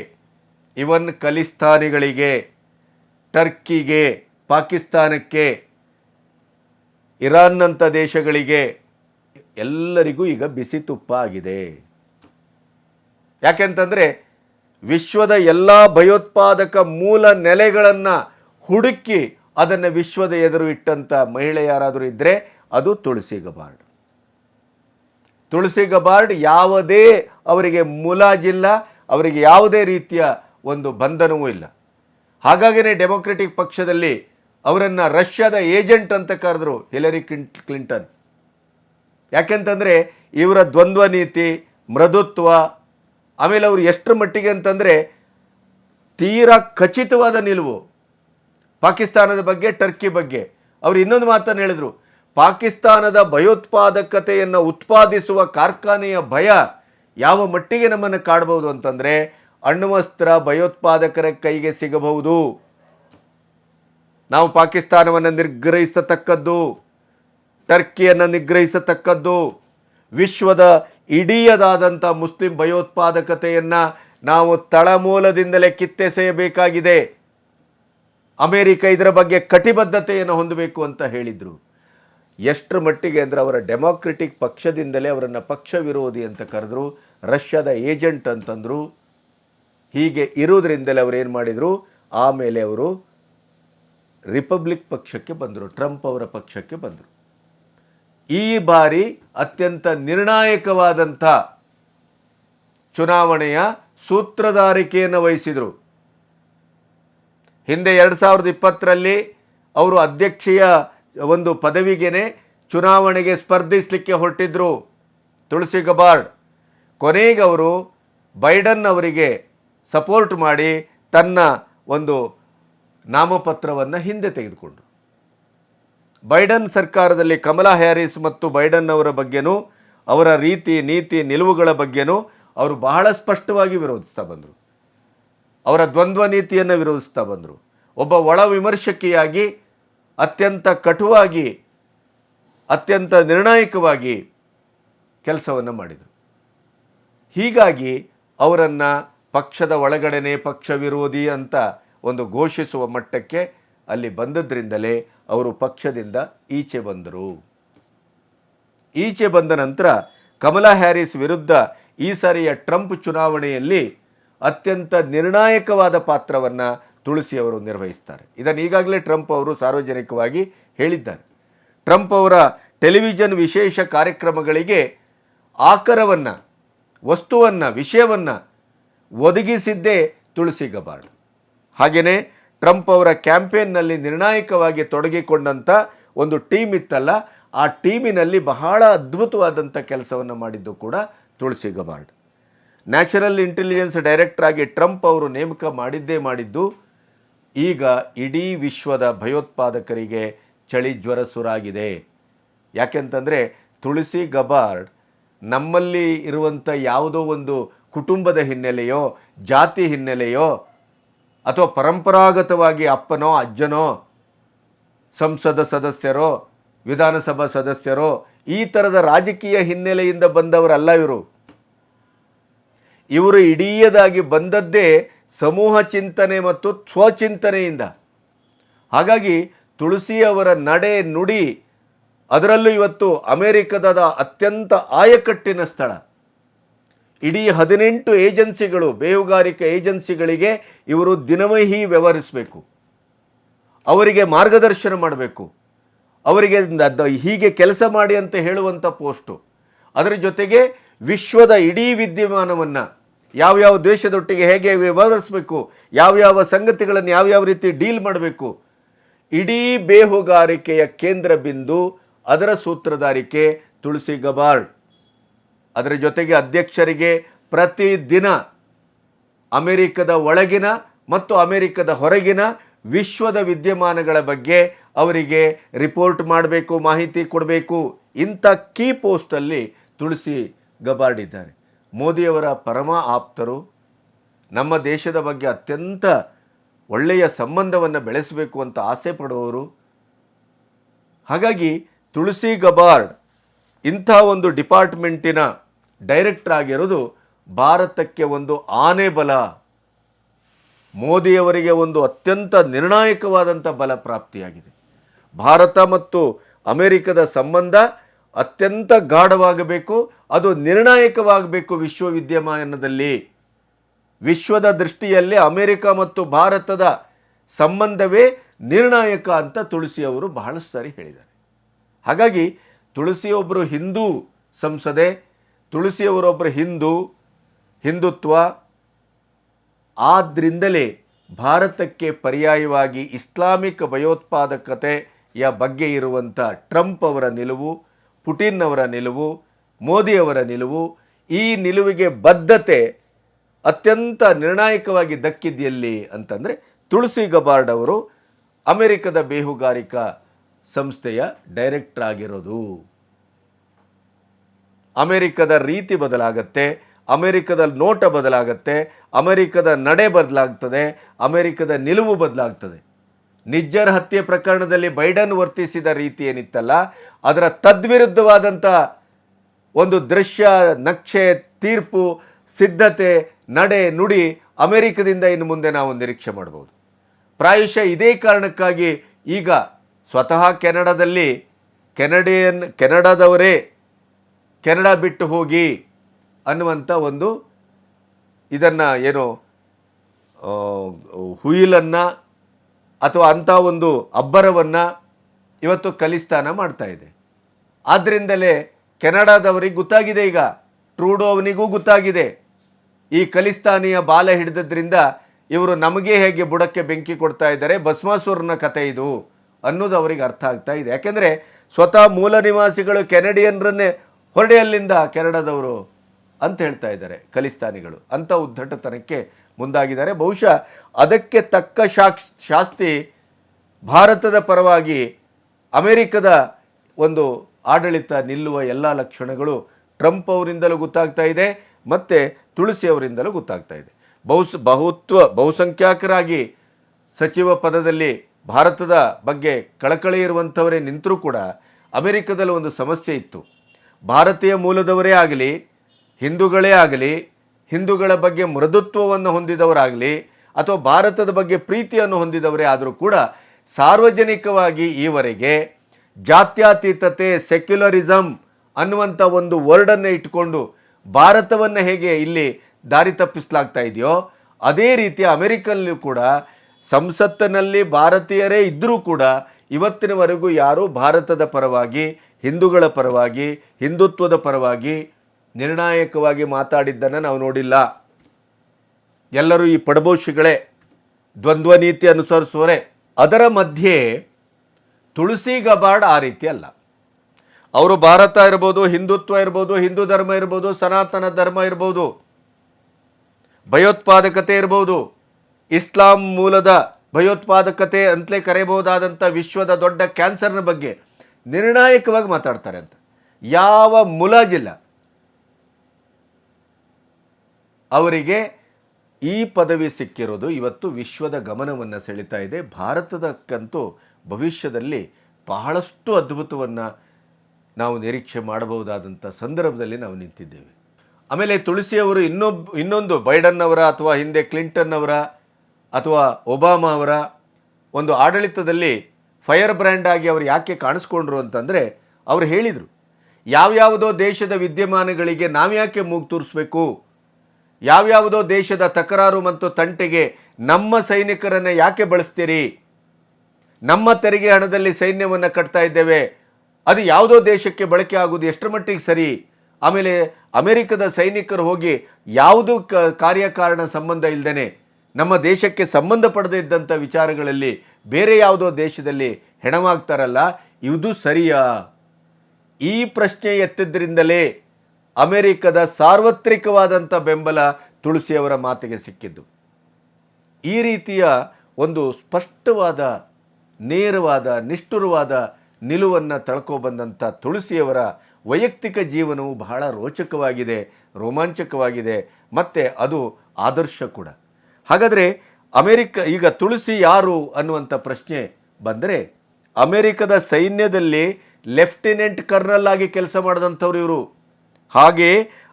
ಇವನ್ ಖಲಿಸ್ತಾನಿಗಳಿಗೆ, ಟರ್ಕಿಗೆ, ಪಾಕಿಸ್ತಾನಕ್ಕೆ ಇರಾನ್ನಂಥ ದೇಶಗಳಿಗೆ ಎಲ್ಲರಿಗೂ ಈಗ ಬಿಸಿ ತುಪ್ಪ ಆಗಿದೆ. ಯಾಕೆಂತಂದರೆ ವಿಶ್ವದ ಎಲ್ಲ ಭಯೋತ್ಪಾದಕ ಮೂಲ ನೆಲೆಗಳನ್ನು ಹುಡುಕಿ ಅದನ್ನು ವಿಶ್ವದ ಎದುರು ಇಟ್ಟಂಥ ಮಹಿಳೆ ಯಾರಾದರೂ ಇದ್ದರೆ ಅದು ತುಳಸಿ ಗಬಾರ್ಡ್. ತುಳಸಿ ಗಬಾರ್ಡ್ ಯಾವುದೇ ಅವರಿಗೆ ಮುಲಾಜಿಲ್ಲ, ಅವರಿಗೆ ಯಾವುದೇ ರೀತಿಯ ಒಂದು ಬಂಧನವೂ ಇಲ್ಲ. ಹಾಗಾಗಿನೇ ಡೆಮೊಕ್ರೆಟಿಕ್ ಪಕ್ಷದಲ್ಲಿ ಅವರನ್ನು ರಷ್ಯಾದ ಏಜೆಂಟ್ ಅಂತ ಕರೆದ್ರು ಹಿಲರಿ ಕ್ಲಿಂಟ್ ಕ್ಲಿಂಟನ್. ಯಾಕೆಂತಂದರೆ ಇವರ ದ್ವಂದ್ವ ನೀತಿ, ಮೃದುತ್ವ, ಆಮೇಲೆ ಅವರು ಎಷ್ಟರ ಮಟ್ಟಿಗೆ ಅಂತಂದರೆ ತೀರಾ ಖಚಿತವಾದ ನಿಲುವು. ಪಾಕಿಸ್ತಾನದ ಬಗ್ಗೆ, ಟರ್ಕಿ ಬಗ್ಗೆ. ಅವರು ಇನ್ನೊಂದು ಮಾತನ್ನು ಹೇಳಿದರು. ಪಾಕಿಸ್ತಾನದ ಭಯೋತ್ಪಾದಕತೆಯನ್ನು ಉತ್ಪಾದಿಸುವ ಕಾರ್ಖಾನೆಯ ಭಯ ಯಾವ ಮಟ್ಟಿಗೆ ನಮ್ಮನ್ನು ಕಾಡಬಹುದು ಅಂತಂದರೆ ಅಣ್ವಸ್ತ್ರ ಭಯೋತ್ಪಾದಕರ ಕೈಗೆ ಸಿಗಬಹುದು. ನಾವು ಪಾಕಿಸ್ತಾನವನ್ನು ನಿರ್ಗ್ರಹಿಸತಕ್ಕದ್ದು ಟರ್ಕಿಯನ್ನು ನಿಗ್ರಹಿಸತಕ್ಕದ್ದು, ವಿಶ್ವದ ಇಡೀಯದಾದಂಥ ಮುಸ್ಲಿಂ ಭಯೋತ್ಪಾದಕತೆಯನ್ನು ನಾವು ತಳಮೂಲದಿಂದಲೇ ಕಿತ್ತೆಸೆಯಬೇಕಾಗಿದೆ. ಅಮೇರಿಕ ಇದರ ಬಗ್ಗೆ ಕಟಿಬದ್ಧತೆಯನ್ನು ಹೊಂದಬೇಕು ಅಂತ ಹೇಳಿದರು. ಎಷ್ಟರ ಮಟ್ಟಿಗೆ ಅಂದರೆ ಅವರ ಡೆಮಾಕ್ರೆಟಿಕ್ ಪಕ್ಷದಿಂದಲೇ ಅವರನ್ನು ಪಕ್ಷ ವಿರೋಧಿ ಅಂತ ಕರೆದ್ರು. ರಷ್ಯಾದ ಏಜೆಂಟ್ ಅಂತಂದರು. ಹೀಗೆ ಇರೋದ್ರಿಂದಲೇ ಅವರು ಏನು ಮಾಡಿದರು? ಆಮೇಲೆ ಅವರು ರಿಪಬ್ಲಿಕ್ ಪಕ್ಷಕ್ಕೆ ಬಂದರು, ಟ್ರಂಪ್ ಅವರ ಪಕ್ಷಕ್ಕೆ ಬಂದರು. ಈ ಬಾರಿ ಅತ್ಯಂತ ನಿರ್ಣಾಯಕವಾದಂಥ ಚುನಾವಣೆಯ ಸೂತ್ರಧಾರಿಕೆಯನ್ನು ವಹಿಸಿದರು. ಹಿಂದೆ ಎರಡು ಸಾವಿರದ ಇಪ್ಪತ್ತರಲ್ಲಿ ಅವರು ಅಧ್ಯಕ್ಷೀಯ ಒಂದು ಪದವಿಗೆನೆ ಚುನಾವಣೆಗೆ ಸ್ಪರ್ಧಿಸಲಿಕ್ಕೆ ಹೊರಟಿದ್ರು. ತುಳಸಿ ಗಬಾರ್ಡ್. ಕೊನೆಗೆ ಅವರು ಬೈಡನ್ ಅವರಿಗೆ ಸಪೋರ್ಟ್ ಮಾಡಿ ತನ್ನ ಒಂದು ನಾಮಪತ್ರವನ್ನು ಹಿಂದೆ ತೆಗೆದುಕೊಂಡರು. ಬೈಡನ್ ಸರ್ಕಾರದಲ್ಲಿ ಕಮಲಾ ಹ್ಯಾರಿಸ್ ಮತ್ತು ಬೈಡನ್ ಅವರ ಬಗ್ಗೆನೂ ಅವರ ರೀತಿ, ನೀತಿ, ನಿಲುವುಗಳ ಬಗ್ಗೆನೂ ಅವರು ಬಹಳ ಸ್ಪಷ್ಟವಾಗಿ ವಿರೋಧಿಸ್ತಾ ಬಂದರು. ಅವರ ದ್ವಂದ್ವ ನೀತಿಯನ್ನು ವಿರೋಧಿಸ್ತಾ ಬಂದರು. ಒಬ್ಬ ಒಳ ವಿಮರ್ಶಕಿಯಾಗಿ, ಅತ್ಯಂತ ಕಟುವಾಗಿ, ಅತ್ಯಂತ ನಿರ್ಣಾಯಕವಾಗಿ ಕೆಲಸವನ್ನು ಮಾಡಿದರು. ಹೀಗಾಗಿ ಅವರನ್ನು ಪಕ್ಷದ ಒಳಗಡೆನೆ ಪಕ್ಷ ವಿರೋಧಿ ಅಂತ ಒಂದು ಘೋಷಿಸುವ ಮಟ್ಟಕ್ಕೆ ಅಲ್ಲಿ ಬಂದದ್ರಿಂದಲೇ ಅವರು ಪಕ್ಷದಿಂದ ಈಚೆ ಬಂದರು. ಈಚೆ ಬಂದ ನಂತರ ಕಮಲಾ ಹ್ಯಾರಿಸ್ ವಿರುದ್ಧ ಈ ಸಾರಿಯ ಟ್ರಂಪ್ ಚುನಾವಣೆಯಲ್ಲಿ ಅತ್ಯಂತ ನಿರ್ಣಾಯಕವಾದ ಪಾತ್ರವನ್ನು ತುಳಸಿ ಅವರು ನಿರ್ವಹಿಸ್ತಾರೆ. ಇದನ್ನು ಈಗಾಗಲೇ ಟ್ರಂಪ್ ಅವರು ಸಾರ್ವಜನಿಕವಾಗಿ ಹೇಳಿದ್ದಾರೆ. ಟ್ರಂಪ್ ಅವರ ಟೆಲಿವಿಷನ್ ವಿಶೇಷ ಕಾರ್ಯಕ್ರಮಗಳಿಗೆ ಆಕರವನ್ನು, ವಸ್ತುವನ್ನು, ವಿಷಯವನ್ನು ಒದಗಿಸಿದ್ದೇ ತುಳಸಿ ಗಬಾರ್ಡ್ ಹಾಗೆಯೇ ಟ್ರಂಪ್ ಅವರ ಕ್ಯಾಂಪೇನ್ನಲ್ಲಿ ನಿರ್ಣಾಯಕವಾಗಿ ತೊಡಗಿಕೊಂಡಂಥ ಒಂದು ಟೀಮ್ ಇತ್ತಲ್ಲ, ಆ ಟೀಮಿನಲ್ಲಿ ಬಹಳ ಅದ್ಭುತವಾದಂಥ ಕೆಲಸವನ್ನು ಮಾಡಿದ್ದು ಕೂಡ Tulsi Gabbard national intelligence director ಆಗಿ ಟ್ರಂಪ್ ಅವರು ನೇಮಕ ಮಾಡಿದ್ದೇ ಮಾಡಿದ್ದು, ಈಗ ಇಡೀ ವಿಶ್ವದ ಭಯೋತ್ಪಾದಕರಿಗೆ ಚಳಿ ಜ್ವರ ಸುರಾಗಿದೆ. ಯಾಕೆಂತಂದರೆ ತುಳಸಿ ಗಬಾರ್ಡ್ ನಮ್ಮಲ್ಲಿ ಇರುವಂಥ ಯಾವುದೋ ಒಂದು ಕುಟುಂಬದ ಹಿನ್ನೆಲೆಯೋ, ಜಾತಿ ಹಿನ್ನೆಲೆಯೋ, ಅಥವಾ ಪರಂಪರಾಗತವಾಗಿ ಅಪ್ಪನೋ, ಅಜ್ಜನೋ, ಸಂಸದ ಸದಸ್ಯರೋ, ವಿಧಾನಸಭಾ ಸದಸ್ಯರೋ, ಈ ಥರದ ರಾಜಕೀಯ ಹಿನ್ನೆಲೆಯಿಂದ ಬಂದವರಲ್ಲ ಇವರು. ಇವರು ಇಡೀಯದಾಗಿ ಬಂದದ್ದೇ ಸಮೂಹ ಚಿಂತನೆ ಮತ್ತು ಸ್ವಚಿಂತನೆಯಿಂದ. ಹಾಗಾಗಿ ತುಳಸಿ ಅವರ ನಡೆ ನುಡಿ ಅದರಲ್ಲೂ ಇವತ್ತು ಅಮೆರಿಕದ ಅತ್ಯಂತ ಆಯಕಟ್ಟಿನ ಸ್ಥಳ. ಇಡೀ ಹದಿನೆಂಟು ಏಜೆನ್ಸಿಗಳು, ಬೇಹುಗಾರಿಕೆ ಏಜೆನ್ಸಿಗಳಿಗೆ ಇವರು ದಿನವಹಿ ವ್ಯವಹರಿಸಬೇಕು. ಅವರಿಗೆ ಮಾರ್ಗದರ್ಶನ ಮಾಡಬೇಕು. ಅವರಿಗೆ ಹೀಗೆ ಕೆಲಸ ಮಾಡಿ ಅಂತ ಹೇಳುವಂಥ ಪೋಸ್ಟು. ಅದರ ಜೊತೆಗೆ ವಿಶ್ವದ ಇಡೀ ವಿದ್ಯಮಾನವನ್ನು ಯಾವ್ಯಾವ ದೇಶದೊಟ್ಟಿಗೆ ಹೇಗೆ ವ್ಯವಹರಿಸಬೇಕು ಯಾವ್ಯಾವ ಸಂಗತಿಗಳನ್ನು ಯಾವ್ಯಾವ ರೀತಿ ಡೀಲ್ ಮಾಡಬೇಕು, ಇಡೀ ಬೇಹುಗಾರಿಕೆಯ ಕೇಂದ್ರ ಬಿಂದು ಅದರ ಸೂತ್ರಧಾರಿಕೆ ತುಳಸಿ ಗಬಾರ್ಡ್ ಅದರ ಜೊತೆಗೆ ಅಧ್ಯಕ್ಷರಿಗೆ ಪ್ರತಿದಿನ ಅಮೆರಿಕದ ಒಳಗಿನ ಮತ್ತು ಅಮೆರಿಕದ ಹೊರಗಿನ ವಿಶ್ವದ ವಿದ್ಯಮಾನಗಳ ಬಗ್ಗೆ ಅವರಿಗೆ ರಿಪೋರ್ಟ್ ಮಾಡಬೇಕು, ಮಾಹಿತಿ ಕೊಡಬೇಕು. ಇಂಥ ಕೀ ಪೋಸ್ಟಲ್ಲಿ ತುಳಸಿ ಗಬಾರ್ಡ್ ಇದ್ದಾರೆ ಮೋದಿಯವರ ಪರಮ ಆಪ್ತರು ನಮ್ಮ ದೇಶದ ಬಗ್ಗೆ ಅತ್ಯಂತ ಒಳ್ಳೆಯ ಸಂಬಂಧವನ್ನು ಬೆಳೆಸಬೇಕು ಅಂತ ಆಸೆ ಪಡುವವರು. ಹಾಗಾಗಿ ತುಳಸಿ ಗಬಾರ್ಡ್ ಇಂಥ ಒಂದು ಡಿಪಾರ್ಟ್ಮೆಂಟಿನ ಡೈರೆಕ್ಟರ್ ಆಗಿರೋದು ಭಾರತಕ್ಕೆ ಒಂದು ಆನೆ ಬಲ. ಮೋದಿಯವರಿಗೆ ಒಂದು ಅತ್ಯಂತ ನಿರ್ಣಾಯಕವಾದಂಥ ಬಲ ಪ್ರಾಪ್ತಿಯಾಗಿದೆ. ಭಾರತ ಮತ್ತು ಅಮೆರಿಕದ ಸಂಬಂಧ ಅತ್ಯಂತ ಗಾಢವಾಗಬೇಕು, ಅದು ನಿರ್ಣಾಯಕವಾಗಬೇಕು ವಿಶ್ವವಿದ್ಯಮಾನದಲ್ಲಿ. ವಿಶ್ವದ ದೃಷ್ಟಿಯಲ್ಲಿ ಅಮೆರಿಕ ಮತ್ತು ಭಾರತದ ಸಂಬಂಧವೇ ನಿರ್ಣಾಯಕ ಅಂತ ತುಳಸಿ ಅವರು ಬಹಳ ಸಾರಿ ಹೇಳಿದ್ದಾರೆ. ಹಾಗಾಗಿ ತುಳಸಿಯೊಬ್ಬರು ಹಿಂದೂ ಸಂಸದೆ ತುಳಸಿಯವರೊಬ್ಬರು ಹಿಂದೂ, ಹಿಂದುತ್ವ ಆದ್ದರಿಂದಲೇ ಭಾರತಕ್ಕೆ ಪರ್ಯಾಯವಾಗಿ ಇಸ್ಲಾಮಿಕ್ ಭಯೋತ್ಪಾದಕತೆಯ ಬಗ್ಗೆ ಇರುವಂಥ ಟ್ರಂಪ್ ಅವರ ನಿಲುವು ಪುಟಿನ್ ಅವರ ನಿಲುವು, ಮೋದಿಯವರ ನಿಲುವು, ಈ ನಿಲುವಿಗೆ ಬದ್ಧತೆ ಅತ್ಯಂತ ನಿರ್ಣಾಯಕವಾಗಿ ದಕ್ಕಿದೆಯಲ್ಲಿ ಅಂತಂದರೆ ತುಳಸಿ ಗಬಾರ್ಡ್ ಅವರು ಅಮೆರಿಕದ ಬೇಹುಗಾರಿಕಾ ಸಂಸ್ಥೆಯ ಡೈರೆಕ್ಟರ್ ಆಗಿರೋದು. ಅಮೆರಿಕದ ರೀತಿ ಬದಲಾಗತ್ತೆ, ಅಮೆರಿಕದ ನೋಟ ಬದಲಾಗತ್ತೆ, ಅಮೆರಿಕದ ನಡೆ ಬದಲಾಗ್ತದೆ, ಅಮೆರಿಕದ ನಿಲುವು ಬದಲಾಗ್ತದೆ. ನಿಜ್ಜರ್ ಹತ್ಯೆ ಪ್ರಕರಣದಲ್ಲಿ ಬೈಡನ್ ವರ್ತಿಸಿದ ರೀತಿ ಏನಿತ್ತಲ್ಲ, ಅದರ ತದ್ವಿರುದ್ಧವಾದಂಥ ಒಂದು ದೃಶ್ಯ, ನಕ್ಷೆ, ತೀರ್ಪು, ಸಿದ್ಧತೆ, ನಡೆ, ನುಡಿ ಅಮೆರಿಕದಿಂದ ಇನ್ನು ಮುಂದೆ ನಾವು ನಿರೀಕ್ಷೆ ಮಾಡ್ಬೋದು. ಪ್ರಾಯಶಃ ಇದೇ ಕಾರಣಕ್ಕಾಗಿ ಈಗ ಸ್ವತಃ ಕೆನಡಾದಲ್ಲಿ ಕೆನಡಿಯನ್, ಕೆನಡಾದವರೇ ಕೆನಡಾ ಬಿಟ್ಟು ಹೋಗಿ ಅನ್ನುವಂಥ ಒಂದು ಇದನ್ನು ಏನು ಹುಯಿಲನ್ನು ಅಥವಾ ಅಂಥ ಒಂದು ಅಬ್ಬರವನ್ನು ಇವತ್ತು ಕಲಿಸ್ತಾನ ಮಾಡ್ತಾ ಇದೆ. ಆದ್ದರಿಂದಲೇ ಕೆನಡಾದವರಿಗೆ ಗೊತ್ತಾಗಿದೆ ಈಗ. ಟ್ರೂಡೋ ಅವನಿಗೂ ಗೊತ್ತಾಗಿದೆ. ಈ ಖಲಿಸ್ತಾನಿಯ ಬಾಲ ಹಿಡಿದದ್ರಿಂದ ಇವರು ನಮಗೆ ಹೇಗೆ ಬುಡಕ್ಕೆ ಬೆಂಕಿ ಕೊಡ್ತಾ ಇದ್ದಾರೆ, ಭಸ್ಮಾಸುರನ ಕಥೆ ಇದು ಅನ್ನೋದು ಅವರಿಗೆ ಅರ್ಥ ಆಗ್ತಾ ಇದೆ. ಯಾಕೆಂದರೆ ಸ್ವತಃ ಮೂಲ ನಿವಾಸಿಗಳು ಕೆನಡಿಯನ್ರನ್ನೇ ಹೊರಡೆಯಲ್ಲಿಂದ ಕೆನಡಾದವರು ಅಂತ ಹೇಳ್ತಾ ಇದ್ದಾರೆ ಕಲಿಸ್ತಾನಿಗಳು. ಅಂಥ ಉದ್ದಟತನಕ್ಕೆ ಮುಂದಾಗಿದ್ದಾರೆ. ಬಹುಶಃ ಅದಕ್ಕೆ ತಕ್ಕ ಶಾಕ್ಸ್ ಶಾಸ್ತಿ ಭಾರತದ ಪರವಾಗಿ ಅಮೆರಿಕದ ಒಂದು ಆಡಳಿತ ನಿಲ್ಲುವ ಎಲ್ಲ ಲಕ್ಷಣಗಳು ಟ್ರಂಪ್ ಅವರಿಂದಲೂ ಗೊತ್ತಾಗ್ತಾ ಇದೆ, ಮತ್ತು ತುಳಸಿ ಅವರಿಂದಲೂ ಗೊತ್ತಾಗ್ತಾ ಇದೆ. ಬಹುಸ್, ಬಹುತ್ವ ಬಹುಸಂಖ್ಯಾತರಾಗಿ ಸಚಿವ ಪದದಲ್ಲಿ ಭಾರತದ ಬಗ್ಗೆ ಕಳಕಳಿ ಇರುವಂಥವರೇ ನಿಂತರೂ ಕೂಡ ಅಮೆರಿಕದಲ್ಲಿ ಒಂದು ಸಮಸ್ಯೆ ಇತ್ತು. ಭಾರತೀಯ ಮೂಲದವರೇ ಆಗಲಿ, ಹಿಂದೂಗಳೇ ಆಗಲಿ ಹಿಂದೂಗಳ ಬಗ್ಗೆ ಮೃದುತ್ವವನ್ನು ಹೊಂದಿದವರಾಗಲಿ ಅಥವಾ ಭಾರತದ ಬಗ್ಗೆ ಪ್ರೀತಿಯನ್ನು ಹೊಂದಿದವರೇ ಆದರೂ ಕೂಡ ಸಾರ್ವಜನಿಕವಾಗಿ ಈವರೆಗೆ ಜಾತ್ಯಾತೀತತೆ ಸೆಕ್ಯುಲರಿಸಮ್ ಅನ್ನುವಂಥ ಒಂದು ವರ್ಡನ್ನು ಇಟ್ಕೊಂಡು ಭಾರತವನ್ನು ಹೇಗೆ ಇಲ್ಲಿ ದಾರಿ ತಪ್ಪಿಸಲಾಗ್ತಾ ಇದೆಯೋ, ಅದೇ ರೀತಿ ಅಮೆರಿಕಲ್ಲೂ ಕೂಡ ಸಂಸತ್ತಿನಲ್ಲಿ ಭಾರತೀಯರೇ ಇದ್ದರೂ ಕೂಡ ಇವತ್ತಿನವರೆಗೂ ಯಾರೂ ಭಾರತದ ಪರವಾಗಿ, ಹಿಂದೂಗಳ ಪರವಾಗಿ, ಹಿಂದುತ್ವದ ಪರವಾಗಿ ನಿರ್ಣಾಯಕವಾಗಿ ಮಾತಾಡಿದ್ದನ್ನು ನಾವು ನೋಡಿಲ್ಲ. ಎಲ್ಲರೂ ಈ ಪಡಭೋಷಿಗಳೇ ದ್ವಂದ್ವ ನೀತಿ ಅನುಸರಿಸುವರೆ ಅದರ ಮಧ್ಯೆ ತುಳಸಿ ಗಬಾರ್ಡ್ ಆ ರೀತಿ ಅಲ್ಲ. ಅವರು ಭಾರತ ಇರ್ಬೋದು, ಹಿಂದುತ್ವ ಇರ್ಬೋದು, ಹಿಂದೂ ಧರ್ಮ ಇರ್ಬೋದು, ಸನಾತನ ಧರ್ಮ ಇರ್ಬೋದು, ಭಯೋತ್ಪಾದಕತೆ ಇರ್ಬೋದು, ಇಸ್ಲಾಂ ಮೂಲದ ಭಯೋತ್ಪಾದಕತೆ ಅಂತಲೇ ಕರೆಯಬಹುದಾದಂಥ ವಿಶ್ವದ ದೊಡ್ಡ ಕ್ಯಾನ್ಸರ್ನ ಬಗ್ಗೆ ನಿರ್ಣಾಯಕವಾಗಿ ಮಾತಾಡ್ತಾರೆ ಅಂತ. ಯಾವ ಮುಲಾಜಿಲ್ಲ. ಅವರಿಗೆ ಈ ಪದವಿ ಸಿಕ್ಕಿರೋದು ಇವತ್ತು ವಿಶ್ವದ ಗಮನವನ್ನು ಸೆಳೀತಾ ಇದೆ. ಭಾರತದಕ್ಕಂತೂ ಭವಿಷ್ಯದಲ್ಲಿ ಬಹಳಷ್ಟು ಅದ್ಭುತವನ್ನು ನಾವು ನಿರೀಕ್ಷೆ ಮಾಡಬಹುದಾದಂಥ ಸಂದರ್ಭದಲ್ಲಿ ನಾವು ನಿಂತಿದ್ದೇವೆ. ಆಮೇಲೆ ತುಳಸಿಯವರು ಇನ್ನೊಬ್, ಇನ್ನೊಂದು ಬೈಡನ್ ಅವರ ಅಥವಾ ಹಿಂದೆ ಕ್ಲಿಂಟನ್ ಅವರ ಅಥವಾ ಒಬಾಮಾ ಅವರ ಒಂದು ಆಡಳಿತದಲ್ಲಿ ಫೈರ್ ಬ್ರ್ಯಾಂಡ್ ಆಗಿ ಅವರು ಯಾಕೆ ಕಾಣಿಸ್ಕೊಂಡ್ರು ಅಂತಂದರೆ ಅವರು ಹೇಳಿದರು, ಯಾವ್ಯಾವುದೋ ದೇಶದ ವಿದ್ಯಮಾನಗಳಿಗೆ ನಾವ್ಯಾಕೆ ಮೂಗು ತೂರಿಸ್ಬೇಕು? ಯಾವ್ಯಾವುದೋ ದೇಶದ ತಕರಾರು ಮತ್ತು ತಂಟೆಗೆ ನಮ್ಮ ಸೈನಿಕರನ್ನು ಯಾಕೆ ಬಳಸ್ತೀರಿ? ನಮ್ಮ ತೆರಿಗೆ ಹಣದಲ್ಲಿ ಸೈನ್ಯವನ್ನು ಕಟ್ತಾ ಇದ್ದೇವೆ. ಅದು ಯಾವುದೋ ದೇಶಕ್ಕೆ ಬಳಕೆ ಆಗುವುದು ಎಷ್ಟರ ಮಟ್ಟಿಗೆ ಸರಿ? ಆಮೇಲೆ ಅಮೆರಿಕದ ಸೈನಿಕರು ಹೋಗಿ ಯಾವುದು ಕ ಕಾರ್ಯಕಾರಣ ಸಂಬಂಧ ಇಲ್ಲದೇ ನಮ್ಮ ದೇಶಕ್ಕೆ ಸಂಬಂಧಪಡದೇ ಇದ್ದಂಥ ವಿಚಾರಗಳಲ್ಲಿ ಬೇರೆ ಯಾವುದೋ ದೇಶದಲ್ಲಿ ಹೆಣವಾಗ್ತಾರಲ್ಲ, ಇದು ಸರಿಯಾ? ಈ ಪ್ರಶ್ನೆ ಎತ್ತಿದ್ರಿಂದಲೇ ಅಮೆರಿಕದ ಸಾರ್ವತ್ರಿಕವಾದಂಥ ಬೆಂಬಲ ತುಳಸಿಯವರ ಮಾತಿಗೆ ಸಿಕ್ಕಿದ್ದು. ಈ ರೀತಿಯ ಒಂದು ಸ್ಪಷ್ಟವಾದ, ನೇರವಾದ, ನಿಷ್ಠುರವಾದ ನಿಲುವನ್ನು ತಳ್ಕೊಬಂದಂಥ ತುಳಸಿಯವರ ವೈಯಕ್ತಿಕ ಜೀವನವು ಬಹಳ ರೋಚಕವಾಗಿದೆ, ರೋಮಾಂಚಕವಾಗಿದೆ, ಮತ್ತು ಅದು ಆದರ್ಶ ಕೂಡ. ಹಾಗಾದರೆ ಅಮೆರಿಕ, ಈಗ ತುಳಸಿ ಯಾರು ಅನ್ನುವಂಥ ಪ್ರಶ್ನೆ ಬಂದರೆ, ಅಮೆರಿಕದ ಸೈನ್ಯದಲ್ಲಿ ಲೆಫ್ಟಿನೆಂಟ್ ಕರ್ನಲ್ ಆಗಿ ಕೆಲಸ ಮಾಡಿದಂಥವ್ರು ಇವರು. ಹಾಗೆ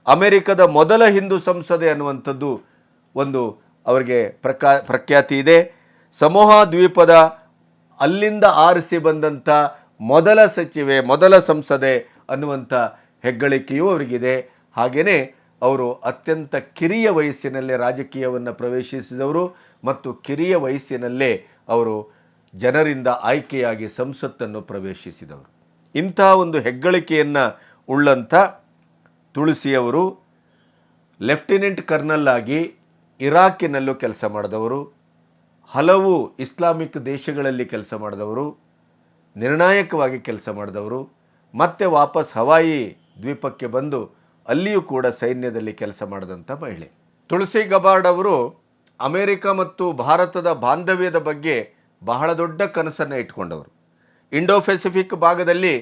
ಅಮೆರಿಕದ ಮೊದಲ ಹಿಂದೂ ಸಂಸದೆ ಅನ್ನುವಂಥದ್ದು ಒಂದು ಅವರಿಗೆ ಪ್ರಕಾ, ಪ್ರಖ್ಯಾತಿ ಇದೆ. ಸಮೂಹ ದ್ವೀಪದ ಅಲ್ಲಿಂದ ಆರಿಸಿ ಬಂದಂಥ ಮೊದಲ ಸಚಿವೆ, ಮೊದಲ ಸಂಸದೆ ಅನ್ನುವಂಥ ಹೆಗ್ಗಳಿಕೆಯೂ ಅವರಿಗಿದೆ. ಹಾಗೆಯೇ ಅವರು ಅತ್ಯಂತ ಕಿರಿಯ ವಯಸ್ಸಿನಲ್ಲೇ ರಾಜಕೀಯವನ್ನು ಪ್ರವೇಶಿಸಿದವರು ಮತ್ತು ಕಿರಿಯ ವಯಸ್ಸಿನಲ್ಲೇ ಅವರು ಜನರಿಂದ ಆಯ್ಕೆಯಾಗಿ ಸಂಸತ್ತನ್ನು ಪ್ರವೇಶಿಸಿದವರು. ಇಂತಹ ಒಂದು ಹೆಗ್ಗಳಿಕೆಯನ್ನು ಉಳ್ಳಂಥ ತುಳಸಿಯವರು ಲೆಫ್ಟಿನೆಂಟ್ ಕರ್ನಲ್ ಆಗಿ ಇರಾಕಿನಲ್ಲೂ ಕೆಲಸ ಮಾಡಿದವರು, ಹಲವು ಇಸ್ಲಾಮಿಕ್ ದೇಶಗಳಲ್ಲಿ ಕೆಲಸ ಮಾಡಿದವರು, ನಿರ್ಣಾಯಕವಾಗಿ ಕೆಲಸ ಮಾಡಿದವರು, ಮತ್ತೆ ವಾಪಸ್ ಹವಾಯಿ ದ್ವೀಪಕ್ಕೆ ಬಂದು ಅಲ್ಲಿಯೂ ಕೂಡ ಸೈನ್ಯದಲ್ಲಿ ಕೆಲಸ ಮಾಡಿದಂಥ ಮಹಿಳೆ. ತುಳಸಿ ಗಬಾರ್ಡ್ ಅವರು ಅಮೆರಿಕ ಮತ್ತು ಭಾರತದ ಬಾಂಧವ್ಯದ ಬಗ್ಗೆ ಬಹಳ ದೊಡ್ಡ ಕನಸನ್ನು ಇಟ್ಕೊಂಡವರು. ಇಂಡೋ ಪೆಸಿಫಿಕ್ ಭಾಗದಲ್ಲಿ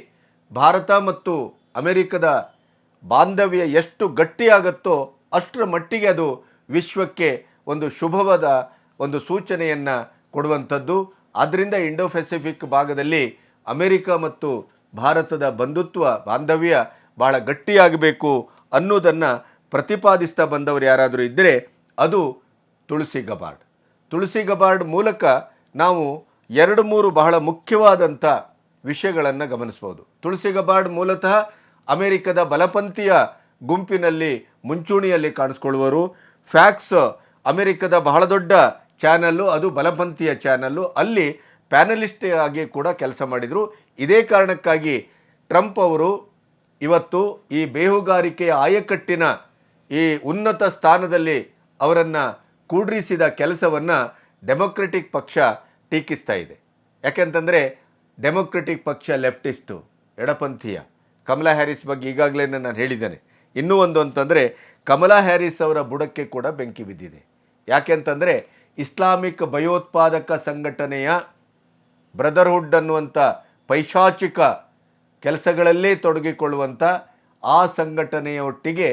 ಭಾರತ ಮತ್ತು ಅಮೆರಿಕದ ಬಾಂಧವ್ಯ ಎಷ್ಟು ಗಟ್ಟಿಯಾಗುತ್ತೋ ಅಷ್ಟರ ಮಟ್ಟಿಗೆ ಅದು ವಿಶ್ವಕ್ಕೆ ಒಂದು ಶುಭವಾದ ಒಂದು ಸೂಚನೆಯನ್ನು ಕೊಡುವಂಥದ್ದು. ಆದ್ದರಿಂದ ಇಂಡೋ ಪೆಸಿಫಿಕ್ ಭಾಗದಲ್ಲಿ ಅಮೆರಿಕ ಮತ್ತು ಭಾರತದ ಬಂಧುತ್ವ, ಬಾಂಧವ್ಯ ಭಾಳ ಗಟ್ಟಿಯಾಗಬೇಕು ಅನ್ನೋದನ್ನು ಪ್ರತಿಪಾದಿಸ್ತಾ ಬಂದವರು ಯಾರಾದರೂ ಇದ್ದರೆ ಅದು ತುಳಸಿ ಗಬಾರ್ಡ್. ತುಳಸಿ ಗಬಾರ್ಡ್ ಮೂಲಕ ನಾವು ಎರಡು ಮೂರು ಬಹಳ ಮುಖ್ಯವಾದಂಥ ವಿಷಯಗಳನ್ನು ಗಮನಿಸ್ಬೋದು. ತುಳಸಿ ಗಬಾರ್ಡ್ ಮೂಲತಃ ಅಮೆರಿಕದ ಬಲಪಂಥೀಯ ಗುಂಪಿನಲ್ಲಿ ಮುಂಚೂಣಿಯಲ್ಲಿ ಕಾಣಿಸ್ಕೊಳ್ಳುವರು. ಫ್ಯಾಕ್ಸ್ ಅಮೆರಿಕದ ಬಹಳ ದೊಡ್ಡ ಚಾನಲ್ಲು, ಅದು ಬಲಪಂಥೀಯ ಚಾನಲ್ಲು. ಅಲ್ಲಿ ಪ್ಯಾನಲಿಸ್ಟ್ ಆಗಿ ಕೂಡ ಕೆಲಸ ಮಾಡಿದರು. ಇದೇ ಕಾರಣಕ್ಕಾಗಿ ಟ್ರಂಪ್ ಅವರು ಇವತ್ತು ಈ ಬೇಹುಗಾರಿಕೆಯ ಆಯಕಟ್ಟಿನ ಈ ಉನ್ನತ ಸ್ಥಾನದಲ್ಲಿ ಅವರನ್ನು ಕೂಡ್ರಿಸಿದ ಕೆಲಸವನ್ನು ಡೆಮೊಕ್ರೆಟಿಕ್ ಪಕ್ಷ ಟೀಕಿಸ್ತಾ ಇದೆ. ಯಾಕೆಂತಂದರೆ ಡೆಮೊಕ್ರೆಟಿಕ್ ಪಕ್ಷ ಲೆಫ್ಟಿಸ್ಟು, ಎಡಪಂಥೀಯ. ಕಮಲಾ ಹ್ಯಾರಿಸ್ ಬಗ್ಗೆ ಈಗಾಗಲೇ ನಾನು ಹೇಳಿದ್ದೇನೆ. ಇನ್ನೂ ಒಂದು ಅಂತಂದರೆ, ಕಮಲಾ ಹ್ಯಾರಿಸ್ ಅವರ ಬುಡಕ್ಕೆ ಕೂಡ ಬೆಂಕಿ ಬಿದ್ದಿದೆ. ಯಾಕೆಂತಂದರೆ ಇಸ್ಲಾಮಿಕ್ ಭಯೋತ್ಪಾದಕ ಸಂಘಟನೆಯ ಬ್ರದರ್ಹುಡ್ ಅನ್ನುವಂಥ ಪೈಶಾಚಿಕ ಕೆಲಸಗಳಲ್ಲೇ ತೊಡಗಿಕೊಳ್ಳುವಂಥ ಆ ಸಂಘಟನೆಯ ಒಟ್ಟಿಗೆ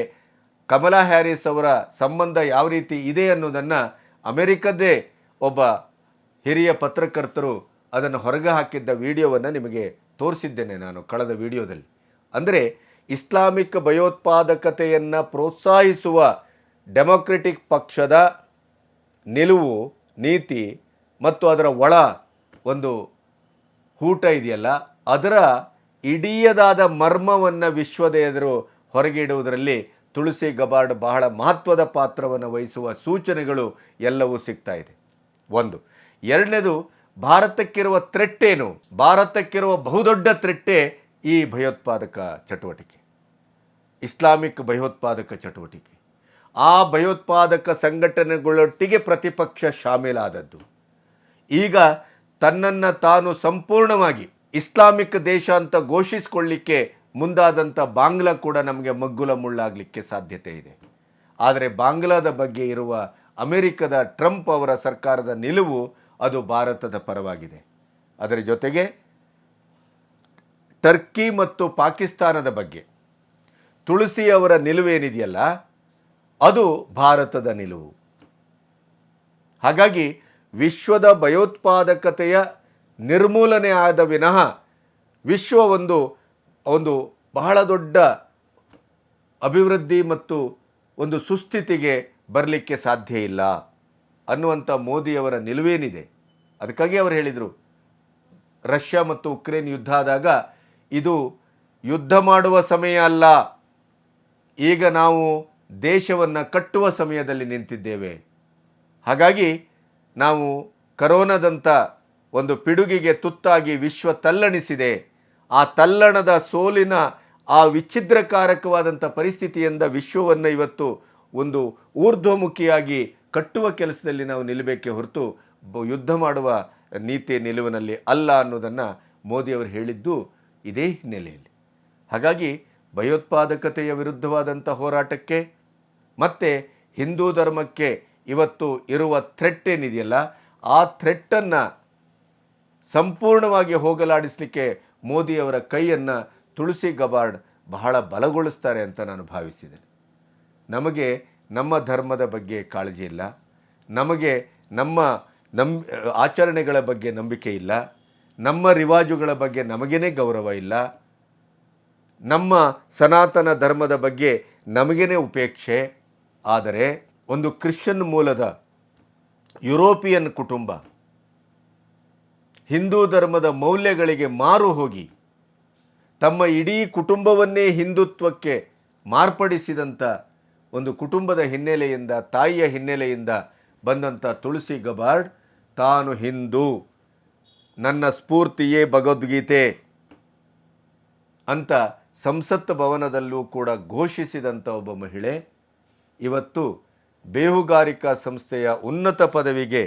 ಕಮಲಾ ಹ್ಯಾರಿಸ್ ಅವರ ಸಂಬಂಧ ಯಾವ ರೀತಿ ಇದೆ ಅನ್ನೋದನ್ನು ಅಮೆರಿಕದ್ದೇ ಒಬ್ಬ ಹಿರಿಯ ಪತ್ರಕರ್ತರು ಅದನ್ನು ಹೊರಗೆ ಹಾಕಿದ್ದ ವಿಡಿಯೋವನ್ನು ನಿಮಗೆ ತೋರಿಸಿದ್ದೇನೆ ನಾನು ಕಳೆದ ವಿಡಿಯೋದಲ್ಲಿ. ಅಂದರೆ ಇಸ್ಲಾಮಿಕ್ ಭಯೋತ್ಪಾದಕತೆಯನ್ನು ಪ್ರೋತ್ಸಾಹಿಸುವ ಡೆಮೊಕ್ರೆಟಿಕ್ ಪಕ್ಷದ ನಿಲುವು, ನೀತಿ ಮತ್ತು ಅದರ ಒಳ ಒಂದು ಹೂಟ ಇದೆಯಲ್ಲ, ಅದರ ಇಡೀಯದಾದ ಮರ್ಮವನ್ನು ವಿಶ್ವದ ಎದುರು ಹೊರಗಿಡುವುದರಲ್ಲಿ ತುಳಸಿ ಗಬಾರ್ಡ್ ಬಹಳ ಮಹತ್ವದ ಪಾತ್ರವನ್ನು ವಹಿಸುವ ಸೂಚನೆಗಳು ಎಲ್ಲವೂ ಸಿಗ್ತಾ ಇದೆ. ಒಂದು, ಎರಡನೇದು ಭಾರತಕ್ಕಿರುವ ಥ್ರೆಟ್ಟೇನು ಭಾರತಕ್ಕಿರುವ ಬಹುದೊಡ್ಡ ಥ್ರೆಟ್ಟೇ ಈ ಭಯೋತ್ಪಾದಕ ಚಟುವಟಿಕೆ, ಇಸ್ಲಾಮಿಕ್ ಭಯೋತ್ಪಾದಕ ಚಟುವಟಿಕೆ, ಆ ಭಯೋತ್ಪಾದಕ ಸಂಘಟನೆಗಳೊಟ್ಟಿಗೆ ಪ್ರತಿಪಕ್ಷ ಶಾಮೀಲಾದದ್ದು. ಈಗ ತನ್ನನ್ನು ತಾನು ಸಂಪೂರ್ಣವಾಗಿ ಇಸ್ಲಾಮಿಕ್ ದೇಶ ಅಂತ ಘೋಷಿಸಿಕೊಳ್ಳಿಕ್ಕೆ ಮುಂದಾದಂಥ ಬಾಂಗ್ಲಾ ಕೂಡ ನಮಗೆ ಮಗ್ಗುಲ ಮುಳ್ಳಾಗಲಿಕ್ಕೆ ಸಾಧ್ಯತೆ ಇದೆ. ಆದರೆ ಬಾಂಗ್ಲಾದ ಬಗ್ಗೆ ಇರುವ ಅಮೆರಿಕದ ಟ್ರಂಪ್ ಅವರ ಸರ್ಕಾರದ ನಿಲುವು ಅದು ಭಾರತದ ಪರವಾಗಿದೆ. ಅದರ ಜೊತೆಗೆ ಟರ್ಕಿ ಮತ್ತು ಪಾಕಿಸ್ತಾನದ ಬಗ್ಗೆ. ತುಳಸಿ ಅವರ ನಿಲುವೇನಿದೆಯಲ್ಲ ಅದು ಭಾರತದ ನಿಲುವು. ಹಾಗಾಗಿ ವಿಶ್ವದ ಭಯೋತ್ಪಾದಕತೆಯ ನಿರ್ಮೂಲನೆ ಆದ ವಿನಃ ವಿಶ್ವ ಒಂದು ಒಂದು ಬಹಳ ದೊಡ್ಡ ಅಭಿವೃದ್ಧಿ ಮತ್ತು ಒಂದು ಸುಸ್ಥಿತಿಗೆ ಬರಲಿಕ್ಕೆ ಸಾಧ್ಯ ಇಲ್ಲ ಅನ್ನುವಂಥ ಮೋದಿಯವರ ನಿಲುವೇನಿದೆ. ಅದಕ್ಕಾಗಿ ಅವರು ಹೇಳಿದರು, ರಷ್ಯಾ ಮತ್ತು ಉಕ್ರೇನ್ ಯುದ್ಧ ಆದಾಗ ಇದು ಯುದ್ಧ ಮಾಡುವ ಸಮಯ ಅಲ್ಲ. ಈಗ ನಾವು ದೇಶವನ್ನು ಕಟ್ಟುವ ಸಮಯದಲ್ಲಿ ನಿಂತಿದ್ದೇವೆ. ಹಾಗಾಗಿ ನಾವು ಕರೋನಾದಂಥ ಒಂದು ಪಿಡುಗಿಗೆ ತುತ್ತಾಗಿ ವಿಶ್ವ ತಲ್ಲಣಿಸಿದೆ. ಆ ತಲ್ಲಣದ ಸೋಲಿನ ಆ ವಿಚ್ಛಿದ್ರಕಾರಕವಾದಂಥ ಪರಿಸ್ಥಿತಿಯಿಂದ ವಿಶ್ವವನ್ನು ಇವತ್ತು ಒಂದು ಊರ್ಧ್ವಮುಖಿಯಾಗಿ ಕಟ್ಟುವ ಕೆಲಸದಲ್ಲಿ ನಾವು ನಿಲ್ಲಬೇಕೆ ಹೊರತು ಯುದ್ಧ ಮಾಡುವ ನೀತಿ ನಿಲುವಿನಲ್ಲಿ ಅಲ್ಲ ಅನ್ನೋದನ್ನು ಮೋದಿಯವರು ಹೇಳಿದ್ದು ಇದೇ ಹಿನ್ನೆಲೆಯಲ್ಲಿ. ಹಾಗಾಗಿ ಭಯೋತ್ಪಾದಕತೆಯ ವಿರುದ್ಧವಾದಂಥ ಹೋರಾಟಕ್ಕೆ ಮತ್ತು ಹಿಂದೂ ಧರ್ಮಕ್ಕೆ ಇವತ್ತು ಇರುವ ಥ್ರೆಟ್ ಏನಿದೆಯಲ್ಲ, ಆ ಥ್ರೆಟ್ಟನ್ನು ಸಂಪೂರ್ಣವಾಗಿ ಹೋಗಲಾಡಿಸಲಿಕ್ಕೆ ಮೋದಿಯವರ ಕೈಯನ್ನು ತುಳಸಿ ಗಬಾರ್ಡ್ ಬಹಳ ಬಲಗೊಳಿಸ್ತಾರೆ ಅಂತ ನಾನು ಭಾವಿಸಿದ್ದೇನೆ. ನಮಗೆ ನಮ್ಮ ಧರ್ಮದ ಬಗ್ಗೆ ಕಾಳಜಿ ಇಲ್ಲ. ನಮಗೆ ನಮ್ಮ ನಂಬ್ ಆಚರಣೆಗಳ ಬಗ್ಗೆ ನಂಬಿಕೆ ಇಲ್ಲ. ನಮ್ಮ ರಿವಾಜುಗಳ ಬಗ್ಗೆ ನಮಗೇನೆ ಗೌರವ ಇಲ್ಲ. ನಮ್ಮ ಸನಾತನ ಧರ್ಮದ ಬಗ್ಗೆ ನಮಗೇನೆ ಉಪೇಕ್ಷೆ. ಆದರೆ ಒಂದು ಕ್ರಿಶ್ಚಿಯನ್ ಮೂಲದ ಯುರೋಪಿಯನ್ ಕುಟುಂಬ ಹಿಂದೂ ಧರ್ಮದ ಮೌಲ್ಯಗಳಿಗೆ ಮಾರು ಹೋಗಿ ತಮ್ಮ ಇಡೀ ಕುಟುಂಬವನ್ನೇ ಹಿಂದುತ್ವಕ್ಕೆ ಮಾರ್ಪಡಿಸಿದಂಥ ಒಂದು ಕುಟುಂಬದ ಹಿನ್ನೆಲೆಯಿಂದ, ತಾಯಿಯ ಹಿನ್ನೆಲೆಯಿಂದ ಬಂದಂಥ ತುಳಸಿ ಗಬಾರ್ಡ್ ತಾನು ಹಿಂದೂ. ನನ್ನ ಸ್ಫೂರ್ತಿಯೇ ಭಗವದ್ಗೀತೆ ಅಂತ ಸಂಸತ್ ಭವನದಲ್ಲೂ ಕೂಡ ಘೋಷಿಸಿದಂಥ ಒಬ್ಬ ಮಹಿಳೆ, ಇವತ್ತು ಬೇಹುಗಾರಿಕಾ ಸಂಸ್ಥೆಯ ಉನ್ನತ ಪದವಿಗೆ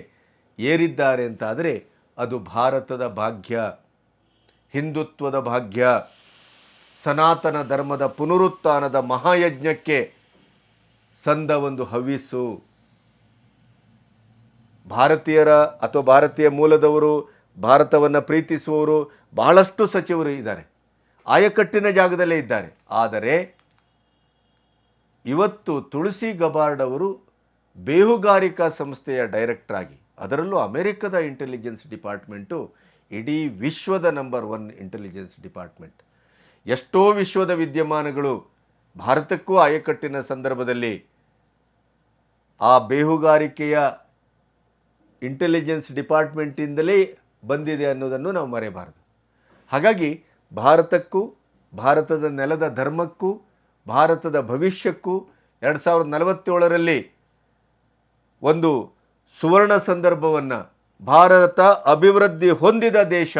ಏರಿದ್ದಾರೆ ಅಂತಾದರೆ ಅದು ಭಾರತದ ಭಾಗ್ಯ, ಹಿಂದುತ್ವದ ಭಾಗ್ಯ, ಸನಾತನ ಧರ್ಮದ ಪುನರುತ್ಥಾನದ ಮಹಾಯಜ್ಞಕ್ಕೆ ಸಂದ ಒಂದು ಹವಿಸು. ಭಾರತೀಯರ ಅಥವಾ ಭಾರತೀಯ ಮೂಲದವರು ಭಾರತವನ್ನು ಪ್ರೀತಿಸುವವರು ಬಹಳಷ್ಟು ಸಚಿವರು ಇದ್ದಾರೆ. ಆಯಕಟ್ಟಿನ ಜಾಗದಲ್ಲೇ ಇದ್ದಾರೆ. ಆದರೆ ಇವತ್ತು ತುಳಸಿ ಗಬಾರ್ಡ್ ಅವರು ಬೇಹುಗಾರಿಕಾ ಸಂಸ್ಥೆಯ ಡೈರೆಕ್ಟರ್ ಆಗಿ, ಅದರಲ್ಲೂ ಅಮೆರಿಕದ ಇಂಟೆಲಿಜೆನ್ಸ್ ಡಿಪಾರ್ಟ್ಮೆಂಟು ಇಡೀ ವಿಶ್ವದ ನಂಬರ್ ಒನ್ ಇಂಟೆಲಿಜೆನ್ಸ್ ಡಿಪಾರ್ಟ್ಮೆಂಟ್. ಎಷ್ಟೋ ವಿಶ್ವದ ವಿದ್ಯಮಾನಗಳು ಭಾರತಕ್ಕೂ ಆಯಕಟ್ಟಿನ ಸಂದರ್ಭದಲ್ಲಿ ಆ ಬೇಹುಗಾರಿಕೆಯ ಇಂಟೆಲಿಜೆನ್ಸ್ ಡಿಪಾರ್ಟ್ಮೆಂಟಿಂದಲೇ ಬಂದಿದೆ ಅನ್ನೋದನ್ನು ನಾವು ಮರೆಯಬಾರದು. ಹಾಗಾಗಿ ಭಾರತಕ್ಕೂ, ಭಾರತದ ನೆಲದ ಧರ್ಮಕ್ಕೂ, ಭಾರತದ ಭವಿಷ್ಯಕ್ಕೂ ಎರಡು ಸಾವಿರದ ನಲವತ್ತೇಳರಲ್ಲಿ ಒಂದು ಸುವರ್ಣ ಸಂದರ್ಭವನ್ನು ಭಾರತ ಅಭಿವೃದ್ಧಿ ಹೊಂದಿದ ದೇಶ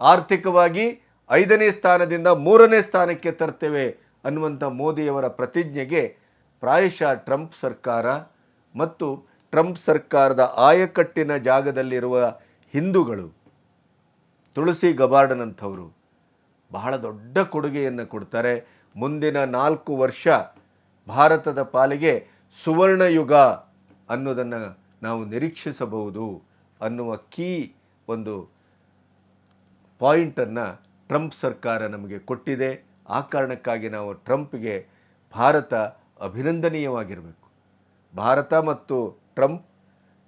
ಆರ್ಥಿಕವಾಗಿ ಐದನೇ ಸ್ಥಾನದಿಂದ ಮೂರನೇ ಸ್ಥಾನಕ್ಕೆ ತರ್ತೇವೆ ಅನ್ನುವಂಥ ಮೋದಿಯವರ ಪ್ರತಿಜ್ಞೆಗೆ ಪ್ರಾಯಶಃ ಟ್ರಂಪ್ ಸರ್ಕಾರ ಮತ್ತು ಟ್ರಂಪ್ ಸರ್ಕಾರದ ಆಯಕಟ್ಟಿನ ಜಾಗದಲ್ಲಿರುವ ಹಿಂದೂಗಳು, ತುಳಸಿ ಗಬಾರ್ಡನಂಥವರು ಬಹಳ ದೊಡ್ಡ ಕೊಡುಗೆಯನ್ನು ಕೊಡ್ತಾರೆ. ಮುಂದಿನ ನಾಲ್ಕು ವರ್ಷ ಭಾರತದ ಪಾಲಿಗೆ ಸುವರ್ಣಯುಗ ಅನ್ನೋದನ್ನು ನಾವು ನಿರೀಕ್ಷಿಸಬಹುದು ಅನ್ನುವ ಕೀ ಒಂದು ಪಾಯಿಂಟನ್ನು ಟ್ರಂಪ್ ಸರ್ಕಾರ ನಮಗೆ ಕೊಟ್ಟಿದೆ. ಆ ಕಾರಣಕ್ಕಾಗಿ ನಾವು ಟ್ರಂಪ್ಗೆ ಭಾರತ ಅಭಿನಂದನೀಯವಾಗಿರಬೇಕು. ಭಾರತ ಮತ್ತು ಟ್ರಂಪ್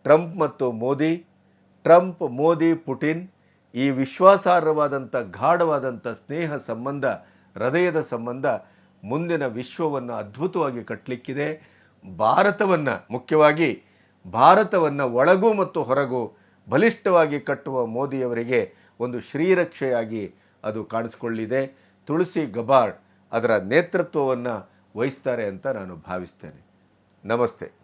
ಟ್ರಂಪ್ ಮತ್ತು ಮೋದಿ, ಟ್ರಂಪ್, ಮೋದಿ, ಪುಟಿನ್ ಈ ವಿಶ್ವಾಸಾರ್ಹವಾದಂಥ ಗಾಢವಾದಂಥ ಸ್ನೇಹ ಸಂಬಂಧ, ಹೃದಯದ ಸಂಬಂಧ ಮುಂದಿನ ವಿಶ್ವವನ್ನು ಅದ್ಭುತವಾಗಿ ಕಟ್ಟಲಿಕ್ಕಿದೆ ಭಾರತವನ್ನು ಮುಖ್ಯವಾಗಿ ಭಾರತವನ್ನು ಒಳಗೂ ಮತ್ತು ಹೊರಗೂ ಬಲಿಷ್ಠವಾಗಿ ಕಟ್ಟುವ ಮೋದಿಯವರಿಗೆ ಒಂದು ಶ್ರೀರಕ್ಷೆಯಾಗಿ ಅದು ಕಾಣಿಸ್ಕೊಳ್ಳಿದೆ. ತುಳಸಿ ಗಬಾರ್ಡ್ ಅದರ ನೇತೃತ್ವವನ್ನು ವಹಿಸ್ತಾರೆ ಅಂತ ನಾನು ಭಾವಿಸ್ತೇನೆ. ನಮಸ್ತೆ.